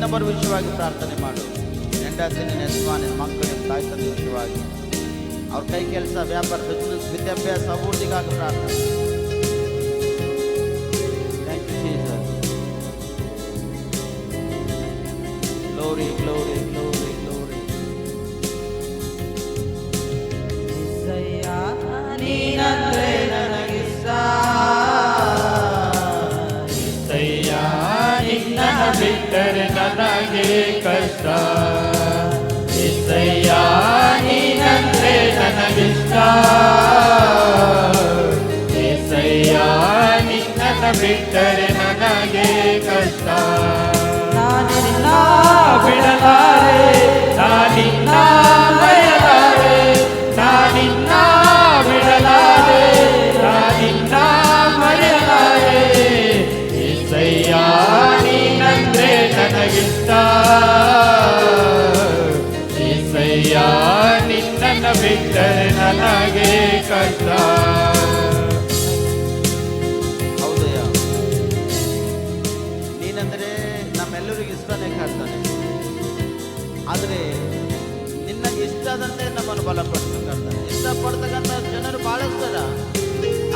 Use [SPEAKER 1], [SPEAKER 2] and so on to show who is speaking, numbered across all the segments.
[SPEAKER 1] ನಿನ್ನ ಬರುವ ವಿಷಯವಾಗಿ ಪ್ರಾರ್ಥನೆ ಮಾಡು. ಹೆಂಡತಿ ನಿನ್ನ ಯಜಮಾನ, ನಿನ್ನ ಮಕ್ಕಳು ನಿಮ್ಮ ತಾಯಿ ತಂದೆ ವಿಷಯವಾಗಿ. ಅವ್ರ ಕೈ ಕೆಲಸ, ವ್ಯಾಪಾರ, ಬಿಸ್ನೆಸ್, ವಿದ್ಯಾಭ್ಯಾಸ ಅಭಿವೃದ್ಧಿಗಾಗಿ ಪ್ರಾರ್ಥನೆ ಥ್ಯಾಂಕ್ ಯು ಜೀಸಸ್
[SPEAKER 2] ಕಷ್ಟ ಇಸಯ್ಯ ನೀನಂದ್ರೆ ನನಗಿಷ್ಟ ಇಸಯ್ಯ ನಿನ್ನ ಬಿಟ್ಟರೆ ನನಗೆ ಕಷ್ಟ
[SPEAKER 3] ನಾನಿನ್ನ
[SPEAKER 2] ಬಿಡಲಾರೆ ನಾನಿನ್ನ
[SPEAKER 1] ಇಷ್ಟಪಡ್ತಕ್ಕಂಥ ಜನರು ಭಾಳಷ್ಟರ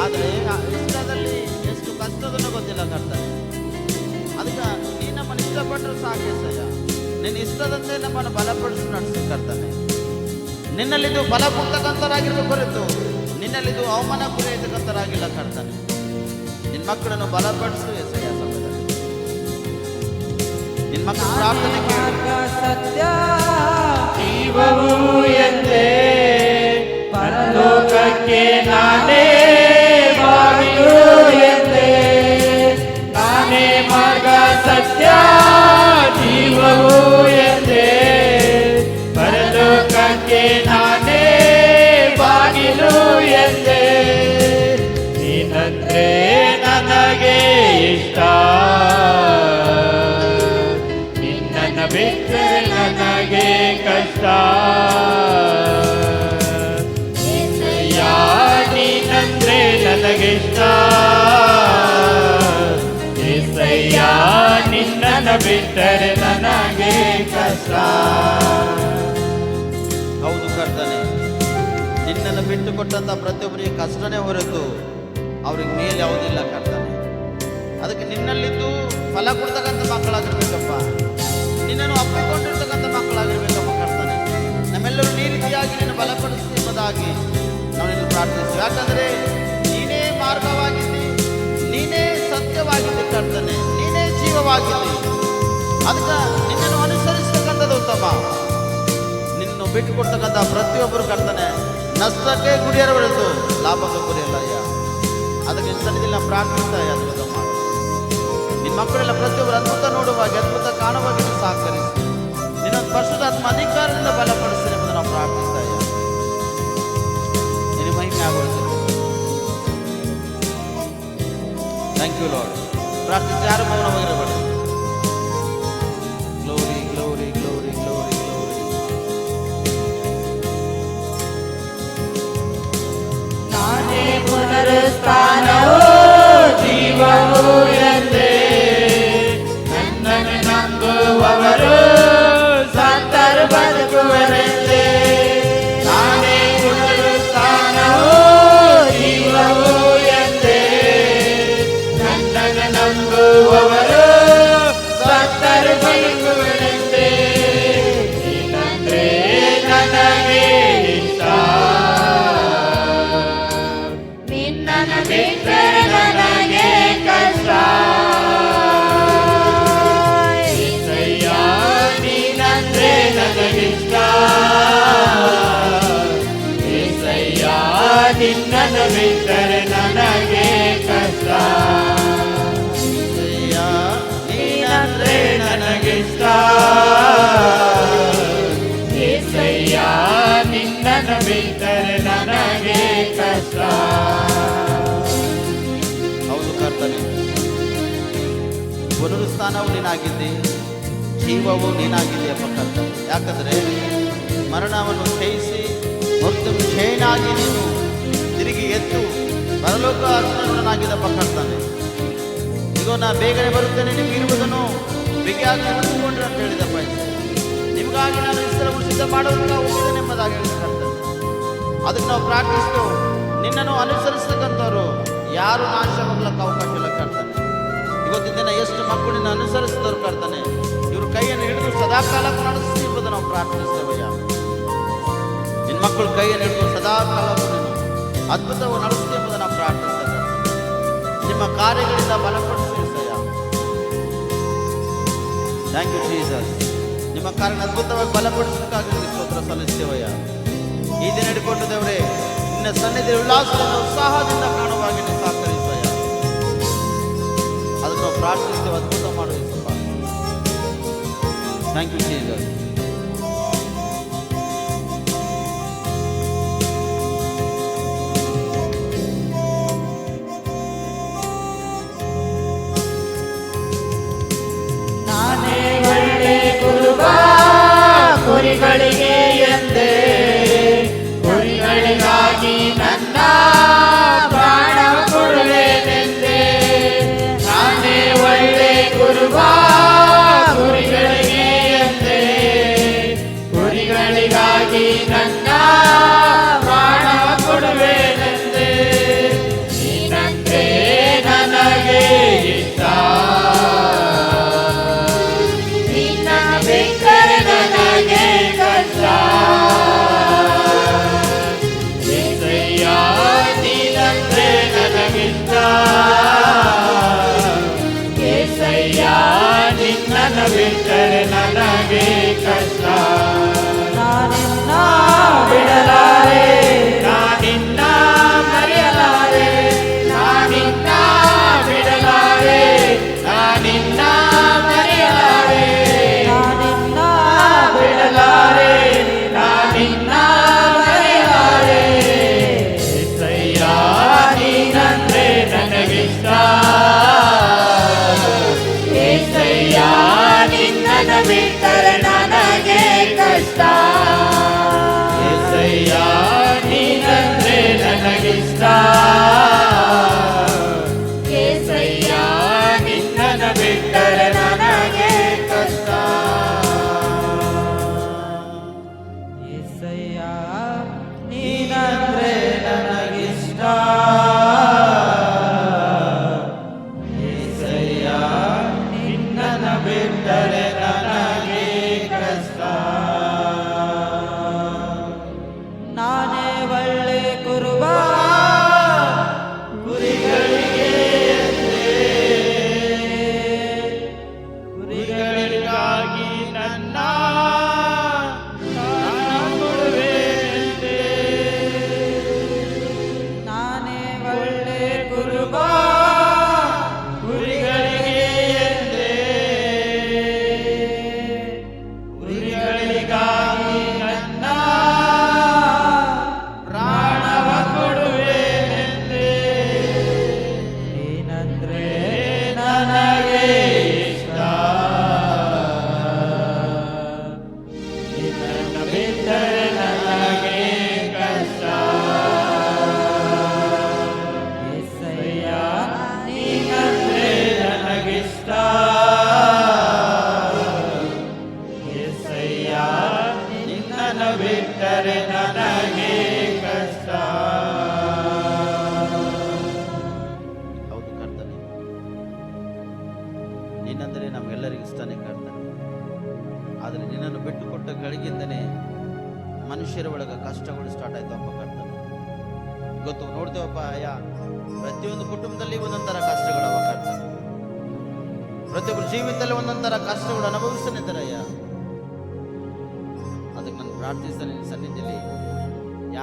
[SPEAKER 1] ಆದರೆ ಆ ಇಷ್ಟದಲ್ಲಿ ಎಷ್ಟು ಕಷ್ಟದನ್ನು ಗೊತ್ತಿಲ್ಲ ಅಂತ ಅದಕ್ಕೆ ನೀ ನಮ್ಮನ್ನು ಇಷ್ಟಪಟ್ಟರು ಸಾಕೇಸಯ್ಯ ನಿನ್ನ ಇಷ್ಟದಂತೆ ನಮ್ಮನ್ನು ಬಲಪಡಿಸಿ ಕರ್ತಾನೆ ನಿನ್ನಲ್ಲಿದು ಬಲ ಕೊಡ್ತಕ್ಕಂಥರಾಗಿರ್ಬೇಕು ಹೊರತು ನಿನ್ನಲ್ಲಿದು ಅವಮಾನ ಗುರಿಯತಕ್ಕಂಥರಾಗಿಲ್ಲ ಕರ್ತಾನೆ ನಿನ್ನ ಮಕ್ಕಳನ್ನು ಬಲಪಡಿಸು ಎಸೆಯ ಸಮಯದಲ್ಲಿ ನಿನ್ನ ಮಕ್ಕಳು ಪ್ರಾರ್ಥನೆ ಕೇಳ.
[SPEAKER 3] ಸತ್ಯ.
[SPEAKER 2] ಜೀವವು ಎಂದೇ ಬಿಟ್ಟರೆ ನನಗೆ ಕಷ್ಟ.
[SPEAKER 1] ಹೌದು ಕರ್ತಾನೆ, ನಿನ್ನನ್ನು ಬಿಟ್ಟು ಕೊಟ್ಟಂತ ಪ್ರತಿಯೊಬ್ಬರಿಗೆ ಕಷ್ಟನೇ ಹೊರತು ಅವ್ರಿಗೆ ಮೇಲೆ ಯಾವುದಿಲ್ಲ ಕರ್ತಾನೆ. ಅದಕ್ಕೆ ನಿನ್ನಲ್ಲಿದ್ದು ಫಲ ಕೊಡ್ತಕ್ಕಂಥ ಮಕ್ಕಳಾಗಿರ್ಬೇಕಪ್ಪ. ನಿನ್ನನ್ನು ಅಪ್ಪಿಕೊಂಡಿರ್ತಕ್ಕಂಥ ಮಕ್ಕಳಾಗಿರ್ಬೇಕಪ್ಪ ಕರ್ತಾನೆ. ನಮ್ಮೆಲ್ಲರೂ ಈ ರೀತಿಯಾಗಿ ನಿನ್ನ ಎಂಬುದಾಗಿ ನಾವು ನಿನ್ನ ಪ್ರಾರ್ಥಿಸ್ತೀವಿ. ಯಾಕಂದ್ರೆ ಮಾರ್ಗವಾಗಿದ್ದಿ ನೀನೇ ಸತ್ಯವಾಗಿದ್ದಿ ಕರ್ತನೆ ನೀನೇ ಜೀವವಾಗಿದ್ದಿ. ಅದಕ್ಕೆ ನಿನ್ನನ್ನು ಅನುಸರಿಸ್ತಕ್ಕಂಥದ್ದು ಉತ್ತಮ. ನಿನ್ನನ್ನು ಬಿಟ್ಟು ಕೊಡ್ತಕ್ಕಂಥ ಪ್ರತಿಯೊಬ್ಬರು ಕರ್ತನೆ, ನಷ್ಟಕ್ಕೆ ಗುರಿಯರ ಲಾಭ ಲಾಭಕ್ಕೆ ಗುರಿಯಲ್ಲ ಅಯ್ಯ. ಅದಕ್ಕೆ ಸನ್ನಿಧಿಲ್ಲ ಪ್ರಾರ್ಥಿಸ್ತಾ ಅದ್ಭುತ ನಿನ್ನ ಮಕ್ಕಳೆಲ್ಲ ಪ್ರತಿಯೊಬ್ಬರು ಅದ್ಭುತ ನೋಡುವಾಗ, ಅದ್ಭುತ ಕಾಣುವಾಗ ಸಹಕರಿಸಿ. ನಿನ್ನ ಆತ್ಮ ಅಧಿಕಾರದಿಂದ ಬಲಪಡಿಸ್ತೀನಿ ಎಂಬುದನ್ನು ನಾವು ಪ್ರಾರ್ಥಿಸ್ತಾ ಥ್ಯಾಂಕ್ ಯು ಲಾರ್ಡ್ ಪ್ರಾರ್ಥಿಸಿ ಯಾರು ಮೌನವಾಗಿರಬೇಡ glory glory glory glory glory
[SPEAKER 3] ನಾನೇ ಪುನರುತ್ಥಾನವು
[SPEAKER 2] ಜೀವವು ಪುನರುತ್ಥಾನವು
[SPEAKER 1] ನೀನಾಗಿದ್ದಿ, ಜೀವವು ನೀನಾಗಿದೆಯಪ್ಪ ಕರ್ತನೆ. ಯಾಕಂದ್ರೆ ಮರಣವನ್ನು ಜಯಿಸಿ ಮತ್ತು ಜಯನಾಗಿ ನೀನು ಎದ್ದು ಬರಲೋಕ ಆಚರಣೆಯೊಡನಾಗಿದ್ದಪ್ಪ ಕರ್ತಾನೆ. ಈಗ ನಾನು ಬೇಗನೆ ಬರುತ್ತೇನೆ, ನಿಮ್ಗೆ ಇರುವುದನ್ನು ಬಿಗಿಯಾಗಿ ಉಳಿಸಿಕೊಂಡ್ರೆ ಅಂತ ಹೇಳಿದಪ್ಪ. ನಿಮಗಾಗಿ ನಾನು ಹೆಸರು ಸಿದ್ಧ ಮಾಡೋದಕ್ಕೆ ಹೋಗ್ತೇನೆ ಎಂಬುದಾಗಿ ಅದಕ್ಕೆ ನಾವು ಪ್ರಾರ್ಥಿಸ್ತು, ನಿನ್ನನ್ನು ಅನುಸರಿಸ್ತಕ್ಕಂಥವ್ರು ಯಾರು ನಾಶವಾಗ್ಲಕ್ಕೆ ಅವಕಾಶ ಇಲ್ಲ ಕರ್ತಾನೆ. ದಿನ ಎಷ್ಟು ಮಕ್ಕಳನ್ನ ಅನುಸರಿಸಿದವರು ಕರ್ತಾನೆ. ಇವ್ರ ಕೈಯನ್ನು ಹಿಡಿದು ಸದಾಕಾಲ ನಡೆಸಿ ಎಂಬುದು ನಾವು ಪ್ರಾರ್ಥಿಸ್ತೇವಯ್ಯ. ನಿನ್ನ ಮಕ್ಕಳು ಕೈಯನ್ನು ಹಿಡಿದು ಸದಾಕಾಲ ಕಾಲ ಅದ್ಭುತವು ನಡೆಸುತ್ತೆ ಎಂಬುದು ನಾವು ಪ್ರಾರ್ಥಿಸ್ತೇವೆ. ನಿಮ್ಮ ಕಾರ್ಯಗಳಿಂದ ಬಲಪಡಿಸಿ ಸಯ್ಯ ಥ್ಯಾಂಕ್ ಯು ಜೀಸಸ್ ನಿಮ್ಮ ಕಾರ್ಯ ಅದ್ಭುತವಾಗಿ ಬಲಪಡಿಸಬೇಕಾಗಿ ಸ್ತೋತ್ರ ಸಲ್ಲಿಸ್ತೇವಯ್ಯ. ಈ ದಿನ ಹಿಡ್ಕೊಂಡು ದೇವರೇ, ನಿನ್ನ ಸನ್ನಿಧಿ ಉಲ್ಲಾಸದಿಂದ, ಉತ್ಸಾಹದಿಂದ ಕಾಣುವಾಗಿ ಪ್ರಾರ್ಥಿಸ್ತೇವೆ ಅದ್ಭುತ ಸ್ವಲ್ಪ ಥ್ಯಾಂಕ್ ಯು ಜೀಸಸ್
[SPEAKER 2] ಕುರಿಗಳಿಗೆ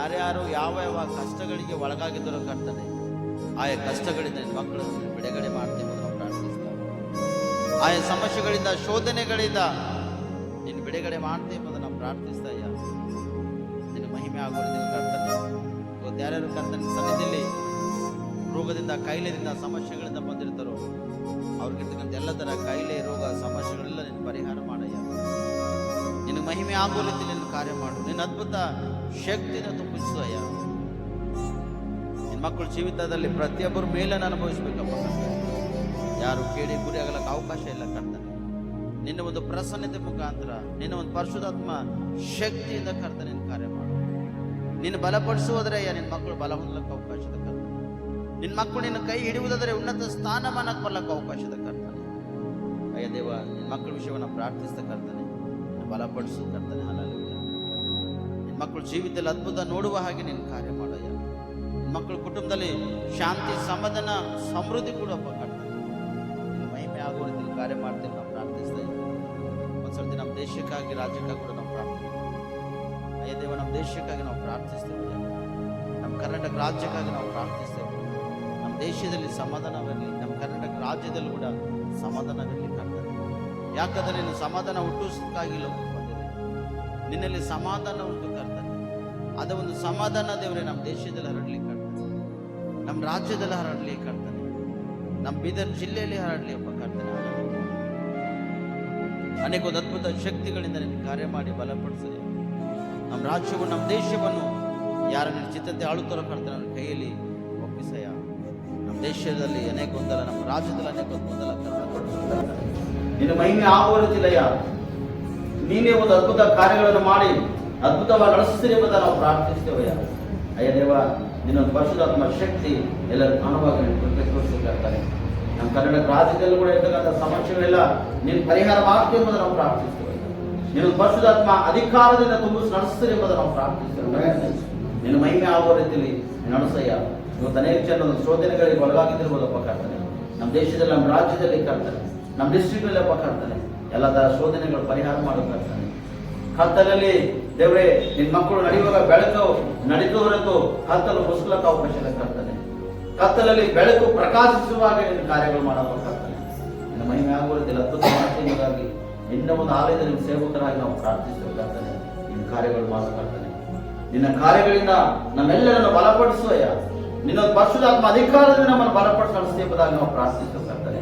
[SPEAKER 1] ಯಾರ್ಯಾರು ಯಾವ ಯಾವ ಕಷ್ಟಗಳಿಗೆ ಒಳಗಾಗಿದ್ದರೂ ಕರ್ತನೆ, ಆಯಾ ಕಷ್ಟಗಳಿಂದ ನಿನ್ನ ಮಕ್ಕಳನ್ನು ನೀನು ಬಿಡುಗಡೆ ಮಾಡ್ತೀವಿ ನಾವು ಆಯಾ ಸಮಸ್ಯೆಗಳಿಂದ, ಶೋಧನೆಗಳಿಂದ ನೀನು ಬಿಡುಗಡೆ ಎಂಬುದನ್ನು ನಾವು ಪ್ರಾರ್ಥಿಸ್ತಾ ಇದ್ದ ನಿನ್ನ ಮಹಿಮೆ ಆಗೋದಿಲ್ಲ ಕರ್ತನೆ ಇವತ್ತು ಯಾರ್ಯಾರು ಕರ್ತನ ಸನ್ನಿಧಿಯಲ್ಲಿ ರೋಗದಿಂದ ಕಾಯಿಲೆದಿಂದ ಸಮಸ್ಯೆಗಳಿಂದ ಬಂದಿರ್ತಾರೋ ಅವ್ರಿಗಿರ್ತಕ್ಕಂಥ ಎಲ್ಲ ಥರ ಕಾಯಿಲೆ, ರೋಗ, ಸಮಸ್ಯೆಗಳೆಲ್ಲ ನೀನು ಪರಿಹಾರ ಮಾಡಯ್ಯ. ನಿನ್ನ ಮಹಿಮೆ ಆಗೋ ರೀತಿ ನೀನು ಕಾರ್ಯ ಮಾಡು. ನಿನ್ನ ಅದ್ಭುತ ಶಕ್ತಿನ ತುಂಬಿಸು ಅಯ್ಯ ನಿನ್ನ ಮಕ್ಕಳ ಜೀವಿತದಲ್ಲಿ ಪ್ರತಿಯೊಬ್ಬರ ಮೇಲನ್ನು ಅನುಭವಿಸ್ಬೇಕಪ್ಪ. ಯಾರು ಕೇಳಿ ಗುರಿ ಆಗಲಕ್ಕೆ ಅವಕಾಶ ಇಲ್ಲ ಕರ್ತನೆ. ನಿನ್ನ ಒಂದು ಪ್ರಸನ್ನತೆ ಮುಖಾಂತರ, ನಿನ್ನ ಒಂದು ಪರಿಶುದ್ಧಾತ್ಮ ಶಕ್ತಿಯಿಂದ ಕರ್ತನೆ ಕಾರ್ಯ ಮಾಡು. ನಿನ್ನ ಬಲಪಡಿಸುವುದರೆ ನಿನ್ನ ಮಕ್ಕಳು ಬಲ ಹೊಂದಲಕ್ಕೆ ಅವಕಾಶದ ಕರ್ತನೆ. ನಿನ್ನ ಮಕ್ಕಳು ನಿನ್ನ ಕೈ ಹಿಡಿಯುವುದಾದರೆ ಉನ್ನತ ಸ್ಥಾನಮಾನಕ್ಕೆ ಅವಕಾಶ ಅವಕಾಶದ ಕರ್ತನೆ. ಅಯ್ಯ ದೇವ, ನಿನ್ನ ಮಕ್ಕಳ ವಿಷಯವನ್ನು ಪ್ರಾರ್ಥಿಸ್ತಾ ಕರ್ತನೆ. ಬಲಪಡಿಸು ಕರ್ತನೆ ಮಕ್ಕಳ ಜೀವಿತದಲ್ಲಿ ಅದ್ಭುತ ನೋಡುವ ಹಾಗೆ ನೀನು ಕಾರ್ಯ ಮಾಡಯ್ಯ. ಮಕ್ಕಳ ಕುಟುಂಬದಲ್ಲಿ ಶಾಂತಿ ಸಮಾಧಾನ ಸಮೃದ್ಧಿ ಕೂಡ ನಿನ್ನ ಮಹಿಮೆ ಆಗುವ ರೀತಿಯಲ್ಲಿ ಕಾರ್ಯ ಮಾಡ್ತೇವೆ ನಾವು ಪ್ರಾರ್ಥಿಸ್ತಾ ಇದ್ದೀವಿ ಒಂದ್ಸರ್ತಿ ನಮ್ಮ ದೇಶಕ್ಕಾಗಿ, ರಾಜ್ಯಕ್ಕಾಗಿ ಕೂಡ ನಾವು ಪ್ರಾರ್ಥಿಸ್ತೀವಿ. ಅಯ್ಯ ದೇವ, ನಮ್ಮ ದೇಶಕ್ಕಾಗಿ ನಾವು ಪ್ರಾರ್ಥಿಸ್ತೇವೆ. ನಮ್ಮ ಕರ್ನಾಟಕ ರಾಜ್ಯಕ್ಕಾಗಿ ನಾವು ಪ್ರಾರ್ಥಿಸ್ತೇವೆ. ನಮ್ಮ ದೇಶದಲ್ಲಿ ಸಮಾಧಾನವಿರಲಿ, ನಮ್ಮ ಕರ್ನಾಟಕ ರಾಜ್ಯದಲ್ಲಿ ಕೂಡ ಸಮಾಧಾನವಿರಲಿ ಕರ್ತನೆ ಯಾಕಂದರೆ ನೀನು ಸಮಾಧಾನ ಹುಟ್ಟಿಸೋದಕ್ಕಾಗಿ ಲೋಕಕ್ಕೆ ನಿನ್ನಲ್ಲಿ ಸಮಾಧಾನ ಉಂಟು ಕರ್ತನೆ ಅದ ಒಂದು ಸಮಾಧಾನ ದೇವರೇ ನಮ್ಮ ದೇಶದಲ್ಲಿ ಹರಡಲಿ ಕಾಡ್ತಾನೆ ನಮ್ಮ ರಾಜ್ಯದಲ್ಲಿ ಹರಡಲಿ ಕಾಡ್ತಾನೆ ನಮ್ಮ ಬೀದರ್ ಜಿಲ್ಲೆಯಲ್ಲಿ ಹರಡಲಿ ಅಪ್ಪ ಕಾಡ್ತಾನೆ ಅನೇಕ ಒಂದು ಅದ್ಭುತ ಶಕ್ತಿಗಳಿಂದ ನಿನ್ನ ಕಾರ್ಯ ಮಾಡಿ ಬಲಪಡಿಸಿದೆ. ನಮ್ಮ ರಾಜ್ಯವು, ನಮ್ಮ ದೇಶವನ್ನು ಯಾರ ನಿಶ್ಚಿತತೆ ಆಳುತ್ತಾರೋ ಕಾಡ್ತಾನೆ ಅವ್ರ ಕೈಯಲ್ಲಿ ಒಪ್ಪಿಸಯ ನಮ್ಮ ದೇಶದಲ್ಲಿ ಅನೇಕ ಒಂದಲ್ಲ, ನಮ್ಮ ರಾಜ್ಯದಲ್ಲಿ ಅನೇಕ ಕರ್ತನೆ ನಿನ್ನ ಮಹಿಮೆ ಜಿಲ್ಲೆಯ ನೀನೇ ಒಂದು ಅದ್ಭುತ ಕಾರ್ಯಗಳನ್ನು ಮಾಡಿ ಅದ್ಭುತವಾಗಿ ನಡೆಸುತ್ತೀರಿ ಎಂಬುದನ್ನು ನಾವು ಪ್ರಾರ್ಥಿಸ್ತೇವಯ್ಯ ಅಯ್ಯ ದೇವ, ನಿನ್ನೊಂದು ಪರಶುರಾತ್ಮ ಶಕ್ತಿ ಎಲ್ಲರೂ ಕಾಣುವಾಗ ತೋರಿಸಿರ್ತಾರೆ ನಮ್ಮ ಕನ್ನಡ ರಾಜ್ಯದಲ್ಲಿ ಕೂಡ ಇರ್ತಕ್ಕಂಥ ಸಮಸ್ಯೆಗಳೆಲ್ಲ ನೀನು ಪರಿಹಾರ ಮಾಡ್ತೀವಿ ಎಂಬುದನ್ನು ನಾವು ಪ್ರಾರ್ಥಿಸ್ತೇವೆ. ನಿನ್ನ ಪರಿಶುದ್ಧಾತ್ಮ ಅಧಿಕಾರದಿಂದ ತುಂಬಿಸಿ ನಡೆಸ್ತೀರಿ ಎಂಬುದನ್ನು ನಾವು ಪ್ರಾರ್ಥಿಸ್ತೇವೆ. ನಿನ್ನ ಮಹಿಮೆ ಆಗುವ ರೀತಿಯಲ್ಲಿ ನಡೆಸಯ್ಯ ಇವತ್ತು ಅನೇಕ ಜನರು ಶೋಧನೆಗಳಿಗೆ ಒಳಗಾಗಿದ್ದಿರ್ಬೋದಪ್ಪ ಕರ್ತನೆ. ನಮ್ಮ ದೇಶದಲ್ಲಿ, ನಮ್ಮ ರಾಜ್ಯದಲ್ಲಿ ಕರ್ತನೆ. ನಮ್ಮ ಡಿಸ್ಟ್ರಿಕ್ಟ್ ಅಪ್ಪ ಕರ್ತಾನೆ. ಎಲ್ಲ ತರ ಶೋಧನೆಗಳು ಪರಿಹಾರ ಮಾಡಬೇಕಾಗ್ತಾನೆ ಕರ್ತನಲ್ಲಿ ದೇವರೇ ನಿನ್ನ ಮಕ್ಕಳು ನಡೆಯುವಾಗ ಬೆಳಕು ನಡೆದು ಹೊರತು ಕತ್ತಲು ಮುಸ್ಲಕ್ಕೆ ಅವಕಾಶ ಕರ್ತನೆ ಕತ್ತಲಲ್ಲಿ ಬೆಳಕು ಪ್ರಕಾಶಿಸುವಾಗ ನಿನ್ನ ಕಾರ್ಯಗಳು ಮಾಡಬೇಕಾಗ್ತಾನೆ ಕರ್ತನೆ ನಿನ್ನ ಮಹಿಮೆ ಆಗುವುದಿಲ್ಲ ಮಾಡ್ತೀನಿ ನಿನ್ನ ಒಂದು ಆಲಯದ ನಿಮ್ಮ ಸೇವಕರಾಗಿ ನಾವು ಪ್ರಾರ್ಥಿಸಬೇಕಾಗ್ತಾನೆ ಕರ್ತನೆ ನಿನ್ನ ಕಾರ್ಯಗಳು ಮಾಡಬೇಕಾಗ್ತಾನೆ ನಿನ್ನ ಕಾರ್ಯಗಳಿಂದ ನಮ್ಮೆಲ್ಲರನ್ನು ಬಲಪಡಿಸುವಯ್ಯ. ನಿನ್ನ ಪರಿಶುದ್ಧಾತ್ಮ ಅಧಿಕಾರದಿಂದ ನಮ್ಮನ್ನು ಬಲಪಡಿಸಿ ನಡೆಸ್ತೀವಿ ನಾವು ಪ್ರಾರ್ಥಿಸಬೇಕಾಗ್ತಾನೆ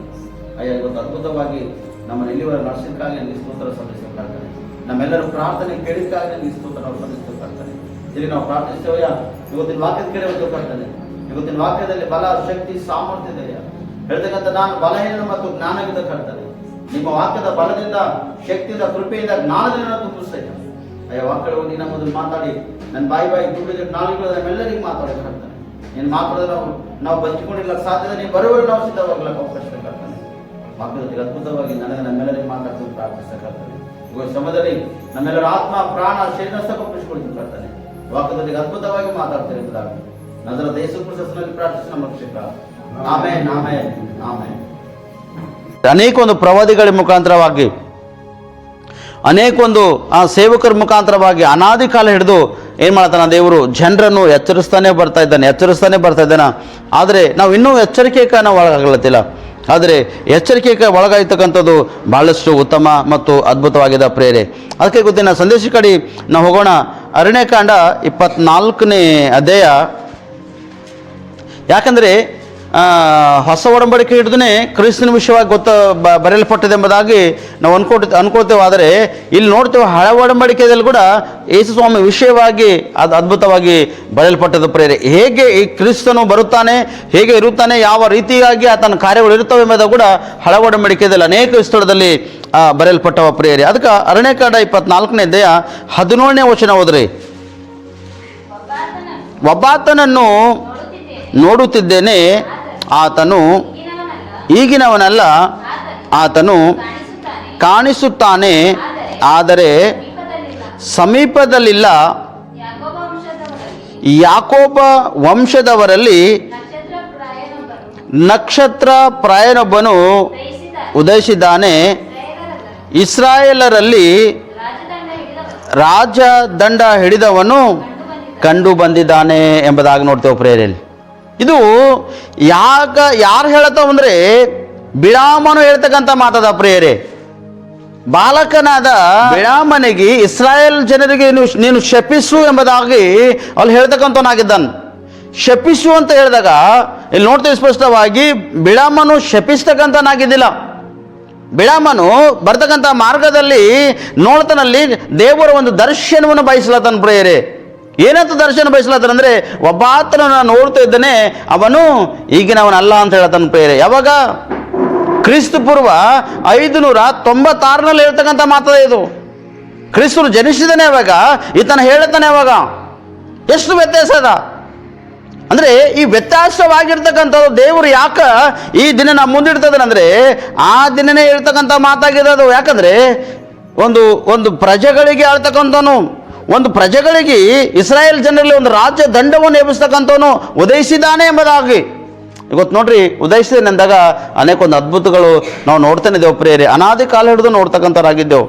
[SPEAKER 1] ಅಯ್ಯ, ಇವತ್ತು ಅದ್ಭುತವಾಗಿ ನಮ್ಮನ್ನು ಇಲ್ಲಿವರೆಗೆ ನಡೆಸಿದ್ದಕ್ಕಾಗಿ ನಿನಗೆ ಸ್ತೋತ್ರ ಸಲ್ಲಿಸಬೇಕಾಗ್ತದೆ. ನಮ್ಮೆಲ್ಲರ ಪ್ರಾರ್ಥನೆ ಕೇಳಿದ್ದಾಗ ನೀವು ಸ್ತೋತ್ರ ನಾವು ಸಲ್ಲಿಸಬೇಕಾಗ್ತದೆ ಕರ್ತನೆ ಇಲ್ಲಿ ನಾವು ಪ್ರಾರ್ಥಿಸ್ತೇವಯ್ಯ ಇವತ್ತಿನ ವಾಕ್ಯದ ಕಡೆ ಹೋಗ್ತೇವೆ ಕರ್ತನೆ. ಇವತ್ತಿನ ವಾಕ್ಯದಲ್ಲಿ ಬಲ, ಶಕ್ತಿ, ಸಾಮರ್ಥ್ಯ ಇದೆಯ ಹೇಳ್ತಕ್ಕಂಥ ನಾನು ಬಲಹೀನ ಮತ್ತು ಜ್ಞಾನವಿದ್ದ ಕರ್ತದೆ ನಿಮ್ಮ ವಾಕ್ಯದ ಬಲದಿಂದ, ಶಕ್ತಿಯಿಂದ, ಕೃಪೆಯಿಂದ, ಜ್ಞಾನದಿಂದ ತುಂಬಿಸ್ತೇನೆ ಅಯ್ಯ ವಾಕ್ಯಗಳು ನೀನು ಮೊದಲು ಮಾತಾಡಿ. ನನ್ನ ಬಾಯಿ ಬಾಯಿ ತುಂಬಿದ ನಾలుగుಗಳು ನಮ್ಮೆಲ್ಲರಿಗೂ ಮಾತಾಡಿ ಕರ್ತನೆ. ನೀನು ಮಾತಾಡಿದ್ರೆ ನಾವು ನಾವು ಬಚ್ಚಿಕೊಂಡಿಲ್ಲ. ಸಾಧ್ಯದ ನೀವು ಬರುವವರು ನಾವು ಸಿದ್ಧವಾಗಲಿಕ್ಕೆ ಅವಕಾಶ ಕರ್ತಾನೆ. ಕರ್ತನೆ ವಾಕ್ಯದಲ್ಲಿ ಅದ್ಭುತವಾಗಿ ನನಗೆ ನಮ್ಮೆಲ್ಲರಿಗೂ ಮಾತಾಡ್ತೀನಿ ಪ್ರಾರ್ಥಿಸಬೇಕಾಗ್ತದೆ ಇವಾಗ ಸಮಯದಲ್ಲಿ ನಮ್ಮೆಲ್ಲರ ಆತ್ಮ, ಪ್ರಾಣ, ಶರೀರ ಸಮರ್ಪಿಸಿಕೊಳ್ತೀನಿ ಕರ್ತನೆ. ವಾಕ್ಯದಲ್ಲಿ ಅದ್ಭುತವಾಗಿ ಮಾತಾಡ್ತಾರೆ ನಂತರ ನದರ ದೇಶ ಪ್ರಶಸ್ತಿನಲ್ಲಿ ಪ್ರಾರ್ಥಿಸಿ ನಮ್ಮ ರಕ್ಷಕ. ನಾಮೇ ನಾಮೇ ಆಮೇನ್. ಅನೇಕ ಒಂದು ಪ್ರವಾದಿಗಳ ಮುಖಾಂತರವಾಗಿ ಅನೇಕ ಒಂದು ಆ, ಸೇವಕರ ಮುಖಾಂತರವಾಗಿ ಅನಾದಿ ಕಾಲ ಹಿಡಿದು ಏನು ಮಾಡ್ತಾನೆ ದೇವರು? ಜನರನ್ನು ಎಚ್ಚರಿಸ್ತಾನೆ ಬರ್ತಾ ಇದ್ದಾನೆ, ಎಚ್ಚರಿಸ್ತಾನೆ ಬರ್ತಾ ಇದ್ದಾನೆ. ಆದರೆ ನಾವು ಇನ್ನೂ ಎಚ್ಚರಿಕೆ ನಾವು ಒಳಗಾಗಲತ್ತಿಲ್ಲ. ಆದರೆ ಎಚ್ಚರಿಕೆಗೆ ಒಳಗಾಯ್ತಕ್ಕಂಥದ್ದು ಬಹಳಷ್ಟು ಉತ್ತಮ ಮತ್ತು ಅದ್ಭುತವಾಗಿದೆ ಪ್ರೇರೆ ಅದಕ್ಕೆ ಗೊತ್ತಿನ ಸಂದೇಶ ಕಡೆ ನಾವು ಹೋಗೋಣ. ಅರಣ್ಯಕಾಂಡ ಇಪ್ಪತ್ನಾಲ್ಕನೇ ಅಧ್ಯಾಯ. ಯಾಕಂದರೆ ಹೊಸ ಒಡಂಬಡಿಕೆ ಹಿಡಿದೇ ಕ್ರಿಸ್ತನ ವಿಷಯವಾಗಿ ಗೊತ್ತ ಬ ಬರೆಯಲ್ಪಟ್ಟಿದೆ ಎಂಬುದಾಗಿ ನಾವು ಅನ್ಕೊಟ್ ಅನ್ಕೊಳ್ತೇವೆ ಆದರೆ ಇಲ್ಲಿ ನೋಡ್ತೇವೆ ಹಳೆ ಒಡಂಬಡಿಕೆಯಲ್ಲಿ ಕೂಡ ಯೇಸು ಸ್ವಾಮಿ ವಿಷಯವಾಗಿ ಅದು ಅದ್ಭುತವಾಗಿ ಬರೆಯಲ್ಪಟ್ಟದ್ದು ಪ್ರೇರೆ. ಹೇಗೆ ಈ ಕ್ರಿಸ್ತನು ಬರುತ್ತಾನೆ ಹೇಗೆ ಇರುತ್ತಾನೆ ಯಾವ ರೀತಿಯಾಗಿ ಆತನ ಕಾರ್ಯಗಳು ಇರುತ್ತವೆ ಎಂಬುದು ಕೂಡ ಹಳೆ ಒಡಂಬಡಿಕೆಯಲ್ಲಿ ಅನೇಕ ಸ್ಥಳದಲ್ಲಿ ಬರೆಯಲ್ಪಟ್ಟವ ಪ್ರೇರೆ. ಅದಕ್ಕೆ ಅರಣ್ಯಕಾಂಡ ಇಪ್ಪತ್ನಾಲ್ಕನೇ ದೇಹ ಹದಿನೇಳನೇ ವಚನ ಹೋದ್ರಿ ಒಬ್ಬಾತನನ್ನು ನೋಡುತ್ತಿದ್ದೇನೆ ಆತನು ಈಗಿನವನಲ್ಲ, ಆತನು ಕಾಣಿಸುತ್ತಾನೆ, ಆದರೆ ಸಮೀಪದಲ್ಲಿಲ್ಲ. ಯಾಕೋಬ ವಂಶದವರಲ್ಲಿ ನಕ್ಷತ್ರ ಪ್ರಾಯನೊಬ್ಬನು ಉದಯಿಸಿದ್ದಾನೆ. ಇಸ್ರಾಯೇಲರಲ್ಲಿ ರಾಜದಂಡ ಹಿಡಿದವನು ಕಂಡು ಬಂದಿದ್ದಾನೆ ಎಂಬುದಾಗಿ ನೋಡ್ತೇವೆ ಪ್ರೇರೆಯಲ್ಲಿ ಇದು ಯಾಕ ಯಾರು ಹೇಳ್ತಾವ ಅಂದರೆ ಬಿಳಾಮನು ಹೇಳ್ತಕ್ಕಂಥ ಮಾತದ ಪ್ರೇರೆ ಬಾಲಕನಾದ ಬಿಳಾಮನಿಗೆ ಇಸ್ರಾಯೇಲ್ ಜನರಿಗೆ ನೀನು ಶಪಿಸು ಎಂಬುದಾಗಿ ಅಲ್ಲಿ ಹೇಳ್ತಕ್ಕಂಥವನಾಗಿದ್ದಾನೆ. ಶಪಿಸು ಅಂತ ಹೇಳಿದಾಗ ಇಲ್ಲಿ ನೋಡ್ತೀವಿ ಸ್ಪಷ್ಟವಾಗಿ ಬಿಳಾಮನು ಶಪಿಸ್ತಕ್ಕಂಥನಾಗಿದ್ದಿಲ್ಲ ಬಿಳಾಮನು ಬರ್ತಕ್ಕಂಥ ಮಾರ್ಗದಲ್ಲಿ ನೋಡ್ತನಲ್ಲಿ ದೇವರ ಒಂದು ದರ್ಶನವನ್ನು ಬಯಸಲತನ ಪ್ರೇಯರೆ. ಏನಂತ ದರ್ಶನ ಬಯಸ್ಲತ್ತಾನ ಅಂದರೆ ಒಬ್ಬಾತನ ನಾನು ನೋಡ್ತಾ ಇದ್ದಾನೆ, ಅವನು ಈಗಿನವನಲ್ಲ ಅಂತ ಹೇಳ್ತಾನೆ ಪ್ರೇರೆ ಯಾವಾಗ? ಕ್ರಿಸ್ತು ಪೂರ್ವ ಐದು ನೂರ ತೊಂಬತ್ತಾರನಲ್ಲಿ ಹೇಳ್ತಕ್ಕಂಥ ಮಾತದ ಇದು. ಕ್ರಿಸ್ತರು ಜನಿಸಿದಾನೆ ಯಾವಾಗ? ಈತನ ಹೇಳ್ತಾನೆ ಯಾವಾಗ? ಎಷ್ಟು ವ್ಯತ್ಯಾಸ ಅದ? ಅಂದ್ರೆ, ಈ ವ್ಯತ್ಯಾಸವಾಗಿರ್ತಕ್ಕಂಥದ್ದು ದೇವರು ಯಾಕ ಈ ದಿನ ನಾವು ಮುಂದಿಡ್ತದನಂದ್ರೆ ಆ ದಿನನೇ ಹೇಳ್ತಕ್ಕಂಥ ಮಾತಾಗಿದೆ ಅದು ಯಾಕಂದ್ರೆ, ಒಂದು ಒಂದು ಪ್ರಜೆಗಳಿಗೆ ಆಳ್ತಕ್ಕಂಥವನು. ಒಂದು ಪ್ರಜೆಗಳಿಗೆ ಇಸ್ರಾಯೇಲ್ ಜನರಲ್ಲಿ ಒಂದು ರಾಜ್ಯ ದಂಡವನ್ನು ಎಬ್ಬಿಸ್ತಕ್ಕಂಥವನು ಉದಯಿಸಿದ್ದಾನೆ ಎಂಬುದಾಗಿ. ಇವತ್ತು ನೋಡ್ರಿ ಉದಯಿಸಿದ್ದೇನೆ ಅನೇಕ ಒಂದು ಅದ್ಭುತಗಳು ನಾವು ನೋಡ್ತಾನೆ ಇದ್ದೇವೆ ಪ್ರೇರೆ ಅನಾದಿ ಕಾಲ ಹಿಡಿದು ನೋಡ್ತಕ್ಕಂಥರಾಗಿದ್ದೆವು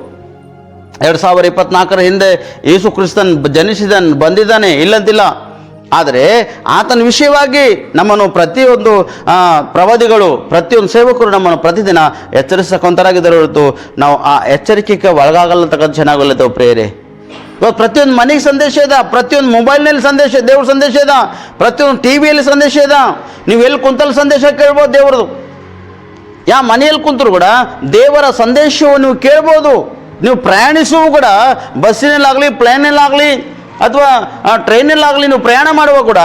[SPEAKER 1] ಎರಡು ಸಾವಿರ ಇಪ್ಪತ್ನಾಲ್ಕರ ಹಿಂದೆ ಯೇಸು ಕ್ರಿಸ್ತನ್ ಜನಿಸಿದನ್, ಬಂದಿದ್ದಾನೆ, ಇಲ್ಲಂತಿಲ್ಲ. ಆದರೆ ಆತನ ವಿಷಯವಾಗಿ ನಮ್ಮನ್ನು ಪ್ರತಿಯೊಂದು ಪ್ರವಾದಿಗಳು, ಪ್ರತಿಯೊಂದು ಸೇವಕರು ನಮ್ಮನ್ನು ಪ್ರತಿದಿನ ಎಚ್ಚರಿಸಕೊಂತರಾಗಿದ್ದಾರೆ ಹೊರತು ನಾವು ಆ ಎಚ್ಚರಿಕೆಗೆ ಒಳಗಾಗಲ್ಲತಕ್ಕಂಥ ಚೆನ್ನಾಗಲ್ಲತ್ತೇವೆ ಪ್ರೇರೆ ಇವತ್ತು ಪ್ರತಿಯೊಂದು ಮನೆಗೆ ಸಂದೇಶ ಇದೆ, ಪ್ರತಿಯೊಂದು ಮೊಬೈಲ್ನಲ್ಲಿ ಸಂದೇಶ ದೇವ್ರ ಸಂದೇಶ ಇದೆ, ಪ್ರತಿಯೊಂದು ಟಿ ವಿಯಲ್ಲಿ ಸಂದೇಶ ಇದೆ. ನೀವು ಎಲ್ಲಿ ಕುಂತಲ್ಲಿ ಸಂದೇಶ ಕೇಳ್ಬೋದು ದೇವ್ರದ್ದು ಯಾ ಮನೆಯಲ್ಲಿ ಕುಂತರು ಕೂಡ ದೇವರ ಸಂದೇಶವನ್ನು ನೀವು ಕೇಳ್ಬೋದು. ನೀವು ಪ್ರಯಾಣಿಸುವ ಕೂಡ ಬಸ್ಸಿನಲ್ಲಾಗಲಿ ಪ್ಲೇನಲ್ಲಾಗಲಿ ಅಥವಾ ಟ್ರೈನಲ್ಲಾಗಲಿ ನೀವು ಪ್ರಯಾಣ ಮಾಡುವಾಗ ಕೂಡ